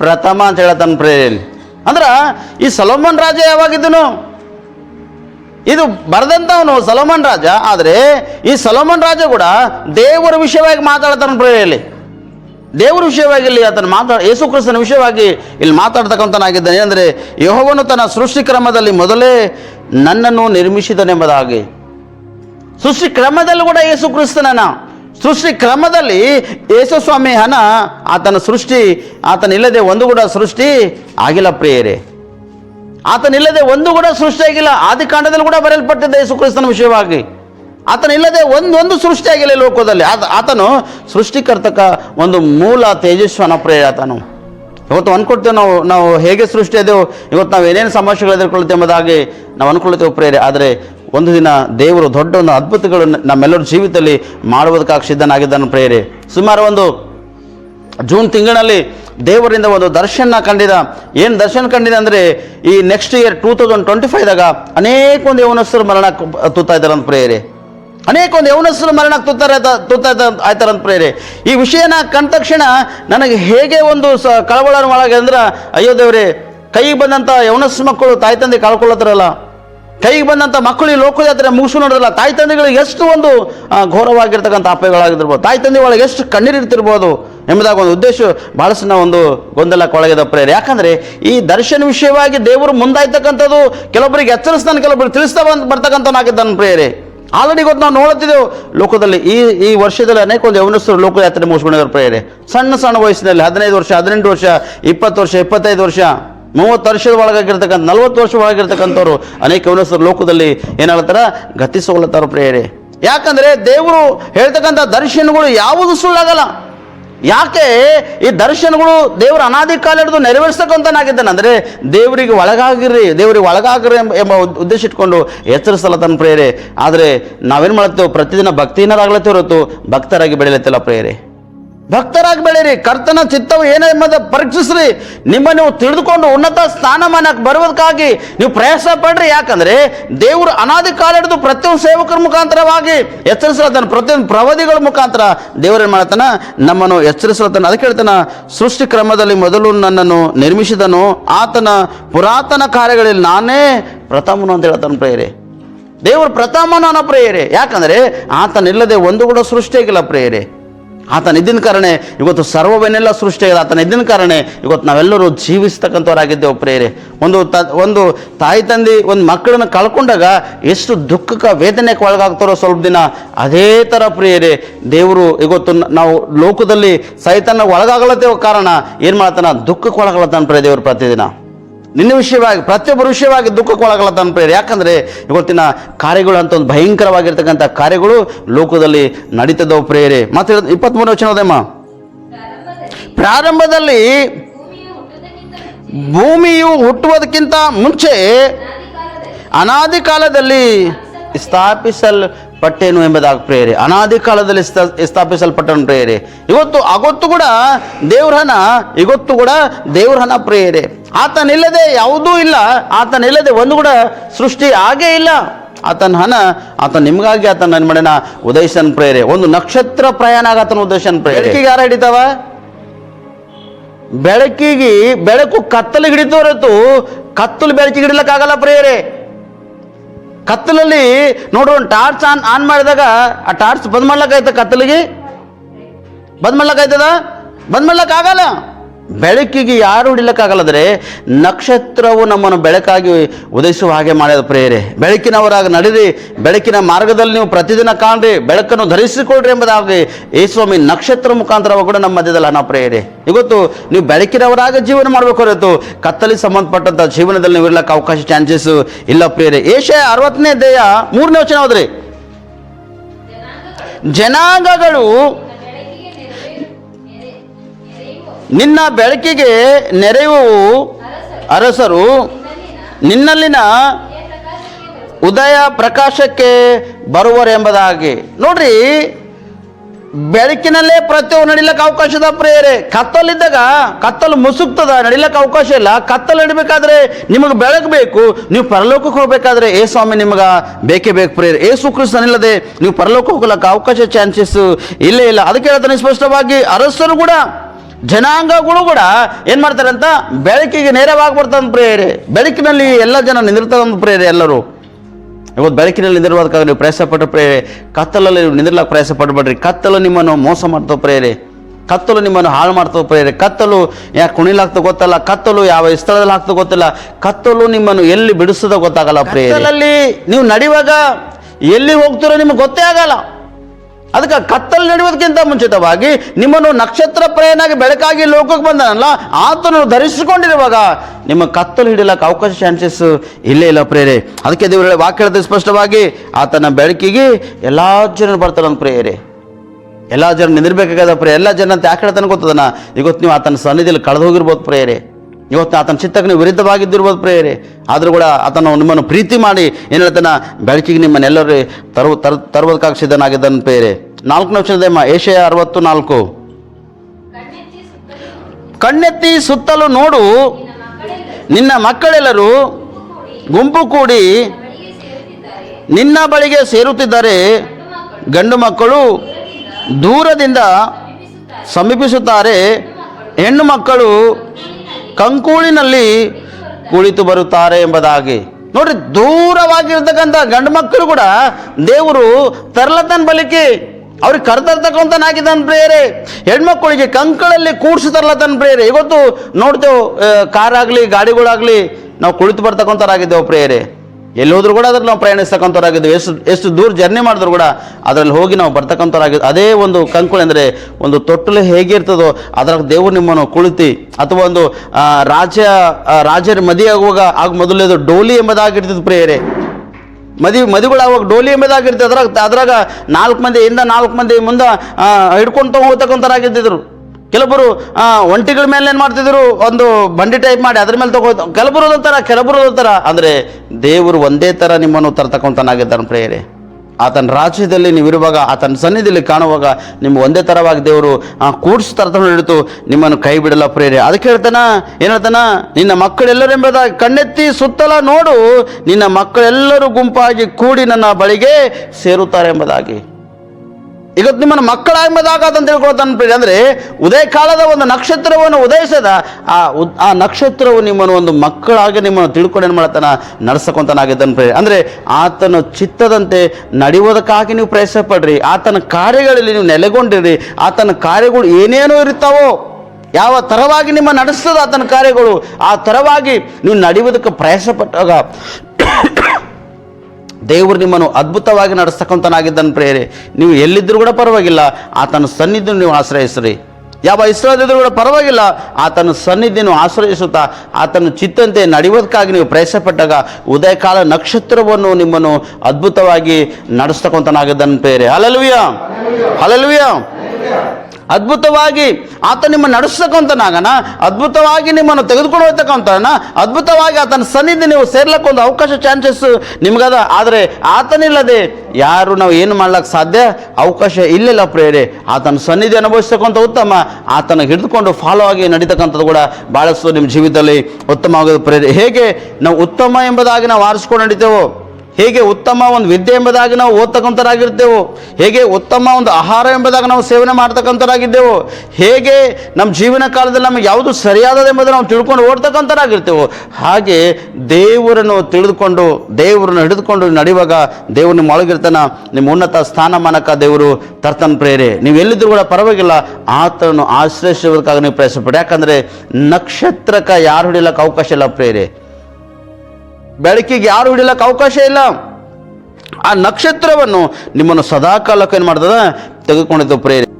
[SPEAKER 1] ಪ್ರಥಮ ಅಂತ ಹೇಳತ್ತಾನ ಪ್ರೇರೆಯಲ್ಲಿ ಅಂದ್ರೆ ಈ ಸಲೋಮನ್ ರಾಜ ಯಾವಾಗಿದ್ದನು? ಇದು ಬರೆದಂಥವನು ಸಲೋಮನ್ ರಾಜ, ಆದರೆ ಈ ಸಲೋಮನ್ ರಾಜ ಕೂಡ ದೇವರ ವಿಷಯವಾಗಿ ಮಾತಾಡ್ತಾನೆ ಪ್ರೇರೆಯಲ್ಲಿ ದೇವರ ವಿಷಯವಾಗಿ ಇಲ್ಲಿ ಅದನ್ನು ಮಾತಾಡ ಯೇಸು ಕ್ರಿಸ್ತನ ವಿಷಯವಾಗಿ ಇಲ್ಲಿ ಮಾತಾಡ್ತಕ್ಕಂಥನಾಗಿದ್ದಾನೆ ಅಂದರೆ ಯಹೋವನು ತನ್ನ ಸೃಷ್ಟಿ ಕ್ರಮದಲ್ಲಿ ಮೊದಲೇ ನನ್ನನ್ನು ನಿರ್ಮಿಸಿದನೆಂಬುದಾಗಿ. ಸೃಷ್ಟಿ ಕ್ರಮದಲ್ಲಿ ಕೂಡ ಯೇಸು ಕ್ರಿಸ್ತನನ ಸೃಷ್ಟಿ ಕ್ರಮದಲ್ಲಿ ಯೇಸು ಸ್ವಾಮಿ ಹನ ಆತನ ಸೃಷ್ಟಿ, ಆತನಿಲ್ಲದೆ ಒಂದು ಕೂಡ ಸೃಷ್ಟಿ ಆಗಿಲ್ಲ ಪ್ರಿಯರೇ. ಆತನಿಲ್ಲದೆ ಒಂದು ಕೂಡ ಸೃಷ್ಟಿ ಆಗಿಲ್ಲ. ಆದಿಕಾಂಡದಲ್ಲಿ ಕೂಡ ಬರೆಯಲ್ಪಟ್ಟಿದ್ದ ಯೇಸು ಕ್ರಿಸ್ತನ ವಿಷಯವಾಗಿ. ಆತನಿಲ್ಲದೆ ಒಂದೊಂದು ಸೃಷ್ಟಿಯಾಗಿಲ್ಲ ಆಗಿಲ್ಲ ಲೋಕದಲ್ಲಿ. ಆತ, ಆತನು ಸೃಷ್ಟಿಕರ್ತಕ ಒಂದು ಮೂಲ ತೇಜಸ್ವನ ಪ್ರೇರ ಆತನು. ಇವತ್ತು ಅಂದ್ಕೊಳ್ತೇವೆ ನಾವು ನಾವು ಹೇಗೆ ಸೃಷ್ಟಿ ಅದೆವು ಇವತ್ತು ನಾವು ಏನೇನು ಸಮಸ್ಯೆಗಳು ಎದುರ್ಕೊಳ್ತೇವೆ ಎಂಬುದಾಗಿ ನಾವು ಅಂದ್ಕೊಳ್ತೇವೆ ಪ್ರೇರೆ ಆದರೆ ಒಂದು ದಿನ ದೇವರು ದೊಡ್ಡ ಒಂದು ಅದ್ಭುತಗಳನ್ನು ನಮ್ಮೆಲ್ಲರ ಜೀವಿತದಲ್ಲಿ ಮಾಡುವುದಕ್ಕಾಗಿ ಸಿದ್ಧನಾಗಿದ್ದಾನೆ ಪ್ರೇರೆ ಸುಮಾರು ಒಂದು ಜೂನ್ ತಿಂಗಳಲ್ಲಿ ದೇವರಿಂದ ಒಂದು ದರ್ಶನ ಕಂಡಿದ. ಏನು ದರ್ಶನ ಕಂಡಿದೆ ಅಂದರೆ ಈ next year two thousand twenty ಫೈವ್ದಾಗ ಅನೇಕ ಒಂದು ಯೌನಸ್ಥರು ಮರಣ ತುತ್ತಾ ಇದ್ದಾರೆ ಅಂತ ಪ್ರೇರೆ ಅನೇಕ ಒಂದು ಯೌನಸ್ಥರು ಮರಣ ತುತ್ತಾರೆ ತುತ್ತಾ ಆಯ್ತಾರಂತ ಪ್ರೇರೆ ಈ ವಿಷಯನ ಕಂಡ ತಕ್ಷಣ ನನಗೆ ಹೇಗೆ ಒಂದು ಸ ಕಳವಳ ಒಳಗೆ ಅಂದ್ರೆ, ಅಯ್ಯೋ ದೇವ್ರೆ, ಕೈಗೆ ಬಂದಂಥ ಯೌನಸ್ ಮಕ್ಕಳು ತಾಯಿ ತಂದೆ ಕಳ್ಕೊಳ್ಳತ್ತಾರಲ್ಲ. ಕೈಗೆ ಬಂದಂಥ ಮಕ್ಕಳು ಈ ಲೋಕಯಾತ್ರೆ ಮುಗಿಸು ನೋಡೋದಿಲ್ಲ ತಾಯಿ ತಂದೆಗಳಿಗೆ ಎಷ್ಟು ಒಂದು ಘೋರವಾಗಿರ್ತಕ್ಕಂಥ ಅಪಾಯಗಳಾಗಿರ್ಬೋದು ತಾಯಿ ತಂದೆ ಒಳಗೆ ಎಷ್ಟು ಕಣ್ಣೀರಿರ್ತಿರ್ಬೋದು ಎಂಬುದಾಗಿ ಒಂದು ಉದ್ದೇಶ ಭಾಳಷ್ಟು ನಾವು ಒಂದು ಗೊಂದಲಕ್ಕೆ ಒಳಗಿದ ಪ್ರೇರೆ ಯಾಕಂದರೆ ಈ ದರ್ಶನ ವಿಷಯವಾಗಿ ದೇವರು ಮುಂದಾಯ್ತಕ್ಕಂಥದ್ದು ಕೆಲವೊಬ್ಬರಿಗೆ ಎಚ್ಚರಿಸ್ತಾನೆ, ಕೆಲವೊಬ್ಬರಿಗೆ ತಿಳಿಸ್ತಾ ಬಂದು, ಬರ್ತಕ್ಕಂಥವನಾಗಿದ್ದಾನೆ ಪ್ರೇರೆ. ಆಲ್ರೆಡಿ ಗೊತ್ತು ನಾವು ನೋಡುತ್ತಿದ್ದೆವು ಲೋಕದಲ್ಲಿ. ಈ ಈ ವರ್ಷದಲ್ಲಿ ಅನೇಕ ಒಂದು ಯೌನಸ್ಥರು ಲೋಕಯಾತ್ರೆ ಮುಗಿಸ್ಕೊಂಡಿದ್ದಾರೆ ಪ್ರೇರೆ. ಸಣ್ಣ ಸಣ್ಣ ವಯಸ್ಸಿನಲ್ಲಿ, ಹದಿನೈದು ವರ್ಷ, ಹದಿನೆಂಟು ವರ್ಷ, ಇಪ್ಪತ್ತು ವರ್ಷ ಇಪ್ಪತ್ತೈದು ವರ್ಷ. ಮೂವತ್ತು ವರ್ಷದ ಒಳಗಾಗಿರ್ತಕ್ಕಂಥ ನಲ್ವತ್ತು ವರ್ಷ ಒಳಗಿರ್ತಕ್ಕಂಥವ್ರು ಅನೇಕ ಯೌನಸ್ಥರು ಲೋಕದಲ್ಲಿ ಏನಾಗ್ತಾರ ಗತಿಸೋಲತ್ತಾರ ಪ್ರೇರೆ ಯಾಕಂದ್ರೆ ದೇವರು ಹೇಳ್ತಕ್ಕಂಥ ದರ್ಶನಗಳು ಯಾವುದು ಸುಳ್ಳಾಗಲ್ಲ. ಯಾಕೆ? ಈ ದರ್ಶನಗಳು ದೇವರ ಅನಾದಿ ಕಾಲ ಹಿಡಿದು ಅಂದರೆ ದೇವರಿಗೆ ಒಳಗಾಗಿರ್ರಿ, ದೇವರಿಗೆ ಒಳಗಾಗಿರಿ ಎಂಬ ಎಂಬ ಉದ್- ಉದ್ದೇಶ ಇಟ್ಕೊಂಡು ತನ್ನ ಪ್ರೇರೆ ಆದರೆ ನಾವೇನು ಮಾಡ್ತೇವೆ ಪ್ರತಿದಿನ ಭಕ್ತಿನರಾಗ್ಲತ್ತೇ ಹೊರತು ಭಕ್ತರಾಗಿ ಬೆಳೆಯಲತ್ತಿಲ್ಲ ಪ್ರೇರೆ ಭಕ್ತರಾಗಿ ಬೆಳೀರಿ, ಕರ್ತನ ಚಿತ್ತವು ಏನೇ ಎಂಬುದ ಪರೀಕ್ಷಿಸ್ರಿ. ನಿಮ್ಮ ನೀವು ತಿಳಿದುಕೊಂಡು ಉನ್ನತ ಸ್ಥಾನಮಾನಕ್ಕೆ ಬರುವುದಕ್ಕಾಗಿ ನೀವು ಪ್ರಯಾಸ ಪಡ್ರಿ. ಯಾಕಂದ್ರೆ ದೇವರು ಅನಾದಿ ಕಾಲ ಹಿಡಿದು ಪ್ರತಿಯೊಂದು ಸೇವಕರ ಮುಖಾಂತರವಾಗಿ ಎಚ್ಚರಿಸಲತನ, ಪ್ರತಿಯೊಂದು ಪ್ರವಾದಿಗಳ ಮುಖಾಂತರ ದೇವರೇನು ಮಾಡ್ತಾನೆ? ನಮ್ಮನ್ನು ಎಚ್ಚರಿಸಲತನ, ಅದಕ್ಕೆ ಹೇಳ್ತಾನ, ಸೃಷ್ಟಿ ಕ್ರಮದಲ್ಲಿ ಮೊದಲು ನನ್ನನ್ನು ನಿರ್ಮಿಸಿದನು, ಆತನ ಪುರಾತನ ಕಾರ್ಯಗಳಲ್ಲಿ ನಾನೇ ಪ್ರಥಮನು ಅಂತ ಹೇಳ್ತಾನೆ ಪ್ರೇರೆ ದೇವರು ಪ್ರಥಮನು ಪ್ರೇಯರೆ. ಯಾಕಂದ್ರೆ ಆತನಿಲ್ಲದೆ ಒಂದು ಕೂಡ ಸೃಷ್ಟಿಯಾಗಿಲ್ಲ ಪ್ರೇಯರೆ. ಆತನ ಇದ್ದಿನ ಕಾರಣ, ಇವತ್ತು ಸರ್ವವನ್ನೆಲ್ಲ ಸೃಷ್ಟಿಯಾಗಿದೆ ಆತನ ಇದ್ದಿನ ಕಾರಣ, ಇವತ್ತು ನಾವೆಲ್ಲರೂ ಜೀವಿಸ್ತಕ್ಕಂಥವರಾಗಿದ್ದೇವೆ ಪ್ರೇರೆ ಒಂದು ತ, ಒಂದು ತಾಯಿ ತಂದೆ, ಒಂದು ಮಕ್ಕಳನ್ನು ಕಳ್ಕೊಂಡಾಗ ಎಷ್ಟು ದುಃಖಕ್ಕೆ ವೇದನೆಗೆ ಒಳಗಾಗ್ತಾರೋ ಸ್ವಲ್ಪ ದಿನ. ಅದೇ ಥರ ಪ್ರಿಯರೇ, ದೇವರು ಇವತ್ತು ನಾವು ಲೋಕದಲ್ಲಿ ಸೈತನ ಒಳಗಾಗಲತ್ತೇವ ಕಾರಣ ಏನು ಮಾಡ್ತಾನೆ ದುಃಖಕ್ಕೆ ಒಳಗಾಗಲತ್ತಾನ ಪ್ರೇ ದೇವರು ಪ್ರತಿದಿನ. ನಿನ್ನ ವಿಷಯವಾಗಿ, ಪ್ರತಿಯೊಬ್ಬರ ವಿಷಯವಾಗಿ ದುಃಖಕ್ಕೆ ತನ್ನ ಪ್ರೇರೆ ಯಾಕಂದ್ರೆ ಇವತ್ತಿನ ಕಾರ್ಯಗಳು ಅಂತ ಒಂದು ಭಯಂಕರವಾಗಿರ್ತಕ್ಕಂಥ ಕಾರ್ಯಗಳು ಲೋಕದಲ್ಲಿ ನಡೀತದವು ಪ್ರೇರೆ ಮತ್ತೆ ಇಪ್ಪತ್ತ್ಮೂರು ಮಾ ಪ್ರಾರಂಭದಲ್ಲಿ ಭೂಮಿಯು ಹುಟ್ಟುವುದಕ್ಕಿಂತ ಮುಂಚೆ ಅನಾದಿ ಕಾಲದಲ್ಲಿ ಸ್ಥಾಪಿಸಲ್ಪಟ್ಟೇನು ಎಂಬುದಾಗಿ ಪ್ರೇರೆ ಅನಾದಿ ಕಾಲದಲ್ಲಿ ಸ್ಥಾಪಿಸಲ್ಪಟ್ಟ ಸ್ಥಾಪಿಸಲ್ಪಟ್ಟನು ಪ್ರೇರೆ ಇವತ್ತು ಆಗೊತ್ತು ಕೂಡ ದೇವ್ರಹನ ಇವತ್ತು ಕೂಡ ದೇವ್ರಹನ ಪ್ರೇರೆ ಆತನಿಲ್ಲದೆ ಯಾವುದೂ ಇಲ್ಲ. ಆತನಿಲ್ಲದೆ ಒಂದು ಕೂಡ ಸೃಷ್ಟಿ ಆಗೇ ಇಲ್ಲ. ಆತನ ಹಣ ಆತ ನಿಮಗಾಗಿ ಆತನ ನನ್ನ ಮಾಡಿನ ಉದಯಸನ್ ಪ್ರೇರೆ ಒಂದು ನಕ್ಷತ್ರ ಪ್ರಯಾಣ ಆಗತನ ಉದಯಸನ್ ಪ್ರೇರೆ ಬೆಳಕಿಗೆ ಯಾರು ಹಿಡಿತಾವ? ಬೆಳಕಿಗೆ ಬೆಳಕು ಕತ್ತಲಿಗೆ ಹಿಡಿತು ಹೊರತು ಕತ್ತಲು ಬೆಳಕಿಗೆ ಹಿಡಿಲಕ್ಕಾಗಲ್ಲ ಪ್ರೇಯರೆ. ಕತ್ತಲಲ್ಲಿ ನೋಡು, ಒಂದು ಟಾರ್ಚ್ ಆನ್ ಆನ್ ಮಾಡಿದಾಗ ಆ ಟಾರ್ಚ್ ಬಂದ್ ಮಾಡ್ಲಕ್ಕಾಯ್ತ ಕತ್ತಲಿಗೆ? ಬಂದ್ ಮಾಡ್ಲಕ್ಕಾಯ್ತದ? ಬಂದ್ ಮಾಡ್ಲಕ್ಕಾಗಲ್ಲ? ಬೆಳಕಿಗೆ ಯಾರು ಹಿಡಿಲಕ್ಕಾಗಲ್ಲದ್ರೆ ನಕ್ಷತ್ರವು ನಮ್ಮನ್ನು ಬೆಳಕಾಗಿ ಉದಯಿಸುವ ಹಾಗೆ ಮಾಡಿದ ಪ್ರೇರೆ ಬೆಳಕಿನವರಾಗಿ ನಡೀರಿ, ಬೆಳಕಿನ ಮಾರ್ಗದಲ್ಲಿ ನೀವು ಪ್ರತಿದಿನ ಕಾಣ್ರಿ, ಬೆಳಕನ್ನು ಧರಿಸಿಕೊಳ್ಳ್ರಿ ಎಂಬುದಾಗಿ ಸ್ವಾಮಿ ನಕ್ಷತ್ರ ಮುಖಾಂತರವಾಗಿ ಕೂಡ ನಮ್ಮ ಮಧ್ಯದಲ್ಲಿ ಹಣ ಪ್ರೇರೆ ಇವತ್ತು ನೀವು ಬೆಳಕಿನವರಾಗಿ ಜೀವನ ಮಾಡಬೇಕು ಹೊರತು ಕತ್ತಲಿ ಸಂಬಂಧಪಟ್ಟಂಥ ಜೀವನದಲ್ಲಿ ನೀವು ಇರಲಿಕ್ಕೆ ಅವಕಾಶ ಚಾನ್ಸಸ್ ಇಲ್ಲ ಪ್ರೇರೆ ಏಷ್ಯಾ ಅರವತ್ತನೇ ದೇಹ ಮೂರನೇ ವಚನ ಹೋದ್ರಿ ಜನಾಂಗಗಳು ನಿನ್ನ ಬೆಳಕಿಗೆ ನೆರೆಯುವು ಅರಸರು. ನಿನ್ನಲ್ಲಿನ ಉದಯ ಪ್ರಕಾಶಕ್ಕೆ ಬರುವರೆಂಬುದಾಗಿ. ನೋಡ್ರಿ, ಬೆಳಕಿನಲ್ಲೇ ಪ್ರತಿಯೊಂದು ನಡಿಲಕ್ಕೆ ಅವಕಾಶದ ಪ್ರೇರೆ ಕತ್ತಲಿದ್ದಾಗ ಕತ್ತಲು ಮುಸುಕ್ತದ, ನಡಿಲಕ್ಕೆ ಅವಕಾಶ ಇಲ್ಲ. ಕತ್ತಲು ನಡಿಬೇಕಾದ್ರೆ ನಿಮಗೆ ಬೆಳಕು ಬೇಕು. ನೀವು ಪರಲೋಕಕ್ಕೆ ಹೋಗ್ಬೇಕಾದ್ರೆ ಏ ಸ್ವಾಮಿ ನಿಮಗೆ ಬೇಕೇ ಬೇಕು ಪ್ರೇರೆ ಏಸು ಕ್ರಿಸ್ತನಿಲ್ಲದೆ ನೀವು ಪರಲೋಕ ಹೋಗಲಕ್ಕೆ ಅವಕಾಶ ಚಾನ್ಸಸ್ ಇಲ್ಲೇ ಇಲ್ಲ. ಅದಕ್ಕೆ ಹೇಳ್ತಾನೆ ಸ್ಪಷ್ಟವಾಗಿ ಅರಸರು ಕೂಡ ಜನಾಂಗಗಳು ಕೂಡ ಏನು ಮಾಡ್ತಾರೆ ಅಂತ ಬೆಳಕಿಗೆ ನೇರವಾಗಿ ಬರ್ತಾನೆ ಪ್ರೇರೇ ಬೆಳಕಿನಲ್ಲಿ ಎಲ್ಲ ಜನ ನಿಂದಿರ್ತಾರಂತ ಪ್ರೇರೇ ಎಲ್ಲರೂ. ಇವತ್ತು ಬೆಳಕಿನಲ್ಲಿ ನಿಂದಿರ್ಬೇಕಾದ್ರೆ ನೀವು ಪ್ರಯಾಸ ಪಟ್ಟು ಪ್ರೇರೆ ಕತ್ತಲಲ್ಲಿ ನೀವು ನಿಂದಿರ್ಲಾಕ ಪ್ರಯಾಸ ಪಡಬೇಡ್ರಿ. ಕತ್ತಲು ನಿಮ್ಮನ್ನು ಮೋಸ ಮಾಡ್ತಾವ ಪ್ರೇರೆ ಕತ್ತಲು ನಿಮ್ಮನ್ನು ಹಾಳು ಮಾಡ್ತಾವ ಪ್ರೇರೆ ಕತ್ತಲು ಯಾಕೆ ಕುಣಿಲಾಗ್ತೋ ಗೊತ್ತಲ್ಲ? ಕತ್ತಲು ಯಾವ ಸ್ಥಳದಲ್ಲಿ ಹಾಕ್ತೋ ಗೊತ್ತಿಲ್ಲ. ಕತ್ತಲು ನಿಮ್ಮನ್ನು ಎಲ್ಲಿ ಬಿಡಿಸೋದೋ ಗೊತ್ತಾಗಲ್ಲ ಪ್ರೇಯರಲ್ಲಿ ನೀವು ನಡೆಯುವಾಗ ಎಲ್ಲಿ ಹೋಗ್ತೀರೋ ನಿಮಗೆ ಗೊತ್ತೇ ಆಗಲ್ಲ. ಅದಕ್ಕೆ ಕತ್ತಲು ನಡೆಯೋದಕ್ಕಿಂತ ಮುಂಚಿತವಾಗಿ ನಿಮ್ಮನ್ನು ನಕ್ಷತ್ರ ಪ್ರಯಾಣಾಗಿ ಬೆಳಕಾಗಿ ಲೋಕಕ್ಕೆ ಬಂದನಲ್ಲ ಆತನು ಧರಿಸಿಕೊಂಡಿರುವಾಗ ನಿಮ್ಮ ಕತ್ತಲು ಹಿಡಿಲಕ್ಕೆ ಅವಕಾಶ ಚಾನ್ಸಸ್ ಇಲ್ಲೇ ಇಲ್ಲ ಪ್ರೇರೆ ಅದಕ್ಕೆ ದೇವರ ವಾಕ್ಯದ ಸ್ಪಷ್ಟವಾಗಿ, ಆತನ ಬೆಳಕಿಗೆ ಎಲ್ಲ ಜನರು ಬರ್ತಾರೆ ಅಂತ ಪ್ರೇಯರೆ. ಎಲ್ಲ ಜನ ನಿಂದಿರ್ಬೇಕಾಗದ ಪ್ರೇ ಎಲ್ಲ ಜನ ಅಂತ ಯಾಕೆ ಹೇಳ್ತಾನೆ ಗೊತ್ತದನ? ಇವತ್ತು ನೀವು ಆತನ ಸನ್ನಿಧಿಯಲ್ಲಿ ಕಳೆದು ಹೋಗಿರ್ಬೋದು ಪ್ರೇಯರೆ. ಇವತ್ತು ಆತನ ಚಿತ್ತಕ್ಕೆ ವಿರುದ್ಧವಾಗಿದ್ದಿರ್ಬೋದು ಪ್ರೇಯರಿ. ಆದರೂ ಕೂಡ ಆತನ ನಿಮ್ಮನ್ನು ಪ್ರೀತಿ ಮಾಡಿ ಏನು ಹೇಳ್ತಾನ? ಬೆಳಕಿಗೆ ನಿಮ್ಮನ್ನೆಲ್ಲರೂ ತರು ತರ್ ತರುವುದಕ್ಕಾಗಿ ಸಿದ್ಧನಾಗಿದ್ದಾನೆ ಪ್ರೇಯರೆ. ನಾಲ್ಕನೇ ವರ್ಷದಮ್ಮ ಏಷ್ಯ ಅರವತ್ತು ನಾಲ್ಕು ಕಣ್ಣೆತ್ತಿ ಸುತ್ತಲೂ ನೋಡು. ನಿನ್ನ ಮಕ್ಕಳೆಲ್ಲರೂ ಗುಂಪು ಕೂಡಿ ನಿನ್ನ ಬಳಿಗೆ ಸೇರುತ್ತಿದ್ದಾರೆ. ಗಂಡು ಮಕ್ಕಳು ದೂರದಿಂದ ಸಮೀಪಿಸುತ್ತಾರೆ. ಹೆಣ್ಣು ಮಕ್ಕಳು ಕಂಕೂಳಿನಲ್ಲಿ ಕುಳಿತು ಬರುತ್ತಾರೆ ಎಂಬುದಾಗಿ. ನೋಡ್ರಿ, ದೂರವಾಗಿರ್ತಕ್ಕಂಥ ಗಂಡು ಮಕ್ಕಳು ಕೂಡ ದೇವರು ತರ್ಲತನ ಬಲಿಕೆ ಅವ್ರಿಗೆ ಕರೆತರ್ತಕ್ಕಂಥನಾಗಿದ್ದಾನೆ ಪ್ರೇಯರೆ. ಹೆಣ್ಮಕ್ಕಳಿಗೆ ಕಂಕಳಲ್ಲಿ ಕೂಡಿಸಿ ತರ್ಲತನ ಪ್ರೇಯರೆ. ಇವತ್ತು ನೋಡ್ತೇವೆ ಕಾರ್ ಆಗಲಿ ಗಾಡಿಗಳಾಗಲಿ ನಾವು ಕುಳಿತು ಬರ್ತಕ್ಕಂಥವ್ರಾಗಿದ್ದೇವೆ ಪ್ರೇಯರೆ. ಎಲ್ಲಿ ಹೋದ್ರು ಕೂಡ ಅದ್ರಲ್ಲಿ ನಾವು ಪ್ರಯಾಣಿಸ್ತಕ್ಕಂಥವ್ರಾಗಿದ್ದೇವೆ. ಎಷ್ಟು ಎಷ್ಟು ದೂರ ಜರ್ನಿ ಮಾಡಿದ್ರು ಕೂಡ ಅದರಲ್ಲಿ ಹೋಗಿ ನಾವು ಬರ್ತಕ್ಕಂಥವ್ರಾಗಿದ್ದು ಅದೇ ಒಂದು ಕಂಕುಳಿ ಅಂದರೆ ಒಂದು ತೊಟ್ಟಲು ಹೇಗಿರ್ತದೋ ಅದ್ರಾಗ ದೇವರು ನಿಮ್ಮನ್ನು ಕುಳಿತಿ. ಅಥವಾ ಒಂದು ರಾಜ ರಾಜರ ಮದಿ ಆಗುವಾಗ ಆಗ ಮೊದಲೇದು ಡೋಲಿ ಎಂಬುದಾಗಿರ್ತದೆ ಪ್ರೇಯರೆ. ಮದಿ ಮದುವೆಗಳು ಆವಾಗ ಡೋಲಿ ಎಂಬುದಾಗಿರ್ತದೆ. ಅದ್ರಾಗ ಅದ್ರಾಗ ನಾಲ್ಕು ಮಂದಿ, ಇಂದ ನಾಲ್ಕು ಮಂದಿ ಮುಂದೆ ಹಿಡ್ಕೊಂಡು ತಗೋತಕ್ಕಂಥವ್ರಾಗಿದ್ದಿದ್ರು ಕೆಲವರು ಒಂಟಿಗಳ ಮೇಲೆ ಏನು ಮಾಡ್ತಿದ್ರು? ಒಂದು ಬಂಡಿ ಟೈಪ್ ಮಾಡಿ ಅದ್ರ ಮೇಲೆ ತಗೋ ಕೆಲವರು ಒಂಥರ ಕೆಲವರು ಒಂಥರ ಅಂದರೆ ದೇವರು ಒಂದೇ ಥರ ನಿಮ್ಮನ್ನು ತರ್ತಕ್ಕಂಥನಾಗಿದ್ದಾನೆ ಪ್ರೇಯರೇ. ಆತನ ರಾಜ್ಯದಲ್ಲಿ ನೀವಿರುವಾಗ, ಆತನ ಸನ್ನಿಧಿಯಲ್ಲಿ ಕಾಣುವಾಗ ನಿಮ್ಮ ಒಂದೇ ಥರವಾಗಿ ದೇವರು ಕೂಡಿಸಿ ತರ್ತನ ಹಿಡಿತು ನಿಮ್ಮನ್ನು ಕೈ ಬಿಡಲ್ಲ ಪ್ರೇರೆ ಅದಕ್ಕೆ ಹೇಳ್ತಾನ, ಏನು ಹೇಳ್ತಾನ? ನಿನ್ನ ಮಕ್ಕಳೆಲ್ಲರೂ ಎಂಬುದಾಗಿ ಕಣ್ಣೆತ್ತಿ ಸುತ್ತಲ ನೋಡು, ನಿನ್ನ ಮಕ್ಕಳೆಲ್ಲರೂ ಗುಂಪಾಗಿ ಕೂಡಿ ನನ್ನ ಬಳಿಗೆ ಸೇರುತ್ತಾರೆ ಎಂಬುದಾಗಿ. ಇವತ್ತು ನಿಮ್ಮನ್ನು ಮಕ್ಕಳಾಗದಾಗ ಅಂತ ತಿಳ್ಕೊಳ್ತಾನೆ ಪ್ರೀತಿ. ಅಂದರೆ ಉದಯ ಕಾಲದ ಒಂದು ನಕ್ಷತ್ರವನ್ನು ಉದಯಿಸದ ಆ ಆ ನಕ್ಷತ್ರವು ನಿಮ್ಮನ್ನು ಒಂದು ಮಕ್ಕಳಾಗಿ ನಿಮ್ಮನ್ನು ತಿಳ್ಕೊಂಡು ಏನು ಮಾಡ್ತಾನ? ನಡ್ಸಕೊಂತನಾಗಿದ್ದಾನೆ ಪ್ರಿಯ ಅಂದರೆ ಆತನ ಚಿತ್ತದಂತೆ ನಡೆಯುವುದಕ್ಕಾಗಿ ನೀವು ಪ್ರಯತ್ನ ಪಡ್ರಿ ಆತನ ಕಾರ್ಯಗಳಲ್ಲಿ ನೀವು ನೆಲೆಗೊಂಡಿರಿ. ಆತನ ಕಾರ್ಯಗಳು ಏನೇನೋ ಇರ್ತಾವೋ ಯಾವ ಥರವಾಗಿ ನಿಮ್ಮ ನಡೆಸ್ತದ ಆತನ ಕಾರ್ಯಗಳು, ಆ ಥರವಾಗಿ ನೀವು ನಡೆಯುವುದಕ್ಕೆ ಪ್ರಯಾಸ ಪಟ್ಟಾಗ ದೇವರು ನಿಮ್ಮನ್ನು ಅದ್ಭುತವಾಗಿ ನಡೆಸ್ತಕ್ಕಂಥನಾಗಿದ್ದಾನೆ ಪ್ರೇರೆ ನೀವು ಎಲ್ಲಿದ್ದರೂ ಕೂಡ ಪರವಾಗಿಲ್ಲ ಆತನ ಸನ್ನಿಧಿ ನೀವು ಆಶ್ರಯಿಸ್ರಿ. ಯಾವ ಇಸ್ರಾದಿದ್ರು ಕೂಡ ಪರವಾಗಿಲ್ಲ ಆತನ ಸನ್ನಿಧಿಯನ್ನು ಆಶ್ರಯಿಸುತ್ತಾ ಆತನ ಚಿತ್ತಂತೆ ನಡೆಯುವುದಕ್ಕಾಗಿ ನೀವು ಪ್ರಯತ್ನ ಪಟ್ಟಾಗ ಉದಯಕಾಲ ನಕ್ಷತ್ರವನ್ನು ನಿಮ್ಮನ್ನು ಅದ್ಭುತವಾಗಿ ನಡೆಸ್ತಕ್ಕಂಥನಾಗಿದ್ದಾನೆ ಪ್ರೇರೆ ಅಲಲ್ವಿಯ ಅಲಲ್ವಿಯ ಅದ್ಭುತವಾಗಿ ಆತ ನಿಮ್ಮ ನಡೆಸತಕ್ಕಂತನಾಗನ ಅದ್ಭುತವಾಗಿ ನಿಮ್ಮನ್ನು ತೆಗೆದುಕೊಂಡು ಹೋಗ್ತಕ್ಕಂಥನ ಅದ್ಭುತವಾಗಿ ಆತನ ಸನ್ನಿಧಿ ನೀವು ಸೇರ್ಲಕ್ಕೆ ಒಂದು ಅವಕಾಶ ಚಾನ್ಸಸ್ ನಿಮ್ಗದ. ಆದರೆ ಆತನಿಲ್ಲದೆ ಯಾರು ನಾವು ಏನು ಮಾಡ್ಲಿಕ್ಕೆ ಸಾಧ್ಯ? ಅವಕಾಶ ಇಲ್ಲಿಲ್ಲ ಪ್ರೇರೆ ಆತನ ಸನ್ನಿಧಿ ಅನುಭವಿಸ್ತಕ್ಕಂಥ ಉತ್ತಮ. ಆತನ ಹಿಡಿದುಕೊಂಡು ಫಾಲೋ ಆಗಿ ನಡೀತಕ್ಕಂಥದ್ದು ಕೂಡ ಭಾಳಷ್ಟು ನಿಮ್ಮ ಜೀವಿತದಲ್ಲಿ ಉತ್ತಮವಾಗೋದು ಪ್ರೇರೆ ಹೇಗೆ ನಾವು ಉತ್ತಮ ಎಂಬುದಾಗಿ ನಾವು ಆರಿಸ್ಕೊಂಡು ನಡೀತೇವೋ? ಹೇಗೆ ಉತ್ತಮ ಒಂದು ವಿದ್ಯೆ ಎಂಬುದಾಗಿ ನಾವು ಓದ್ತಕ್ಕಂಥರಾಗಿರ್ತೇವೆ ಹೇಗೆ ಉತ್ತಮ ಒಂದು ಆಹಾರ ಎಂಬುದಾಗಿ ನಾವು ಸೇವನೆ ಮಾಡ್ತಕ್ಕಂಥರಾಗಿದ್ದೆವು ಹೇಗೆ ನಮ್ಮ ಜೀವನ ಕಾಲದಲ್ಲಿ ನಮಗೆ ಯಾವುದು ಸರಿಯಾದದ್ದು ಎಂಬುದನ್ನು ನಾವು ತಿಳ್ಕೊಂಡು ಓಡ್ತಕ್ಕಂಥರಾಗಿರ್ತೇವೆ ಹಾಗೆ ದೇವರನ್ನು ತಿಳಿದುಕೊಂಡು, ದೇವರನ್ನು ಹಿಡಿದುಕೊಂಡು ನಡೆಯುವಾಗ ದೇವರು ನಿಮ್ಮ ಒಳಗಿರ್ತಾನ, ನಿಮ್ಮ ಉನ್ನತ ಸ್ಥಾನಮಾನಕ ದೇವರು ತರ್ತನ ಪ್ರೇರೆ. ನೀವು ಎಲ್ಲಿದ್ದರೂ ಕೂಡ ಪರವಾಗಿಲ್ಲ, ಆತನನ್ನು ಆಶ್ರಯಿಸುವುದಕ್ಕಾಗಿ ನೀವು ಪ್ರಯತ್ನ ಪಡಿ ಯಾಕಂದರೆ ನಕ್ಷತ್ರಕ್ಕೆ ಯಾರು ಹಿಡಿಯಲಿಕ್ಕೆ ಅವಕಾಶ ಇಲ್ಲ ಪ್ರೇರೆ. ಬೆಳಕಿಗೆ ಯಾರು ಹಿಡಿಯಲಕ್ಕೆ ಅವಕಾಶ ಇಲ್ಲ. ಆ ನಕ್ಷತ್ರವನ್ನು ನಿಮ್ಮನ್ನು ಸದಾಕಾಲಕ್ಕೆ ಏನು ಮಾಡ್ತದ? ತೆಗೆದುಕೊಂಡಿದ್ದು ಪ್ರೇರೆ.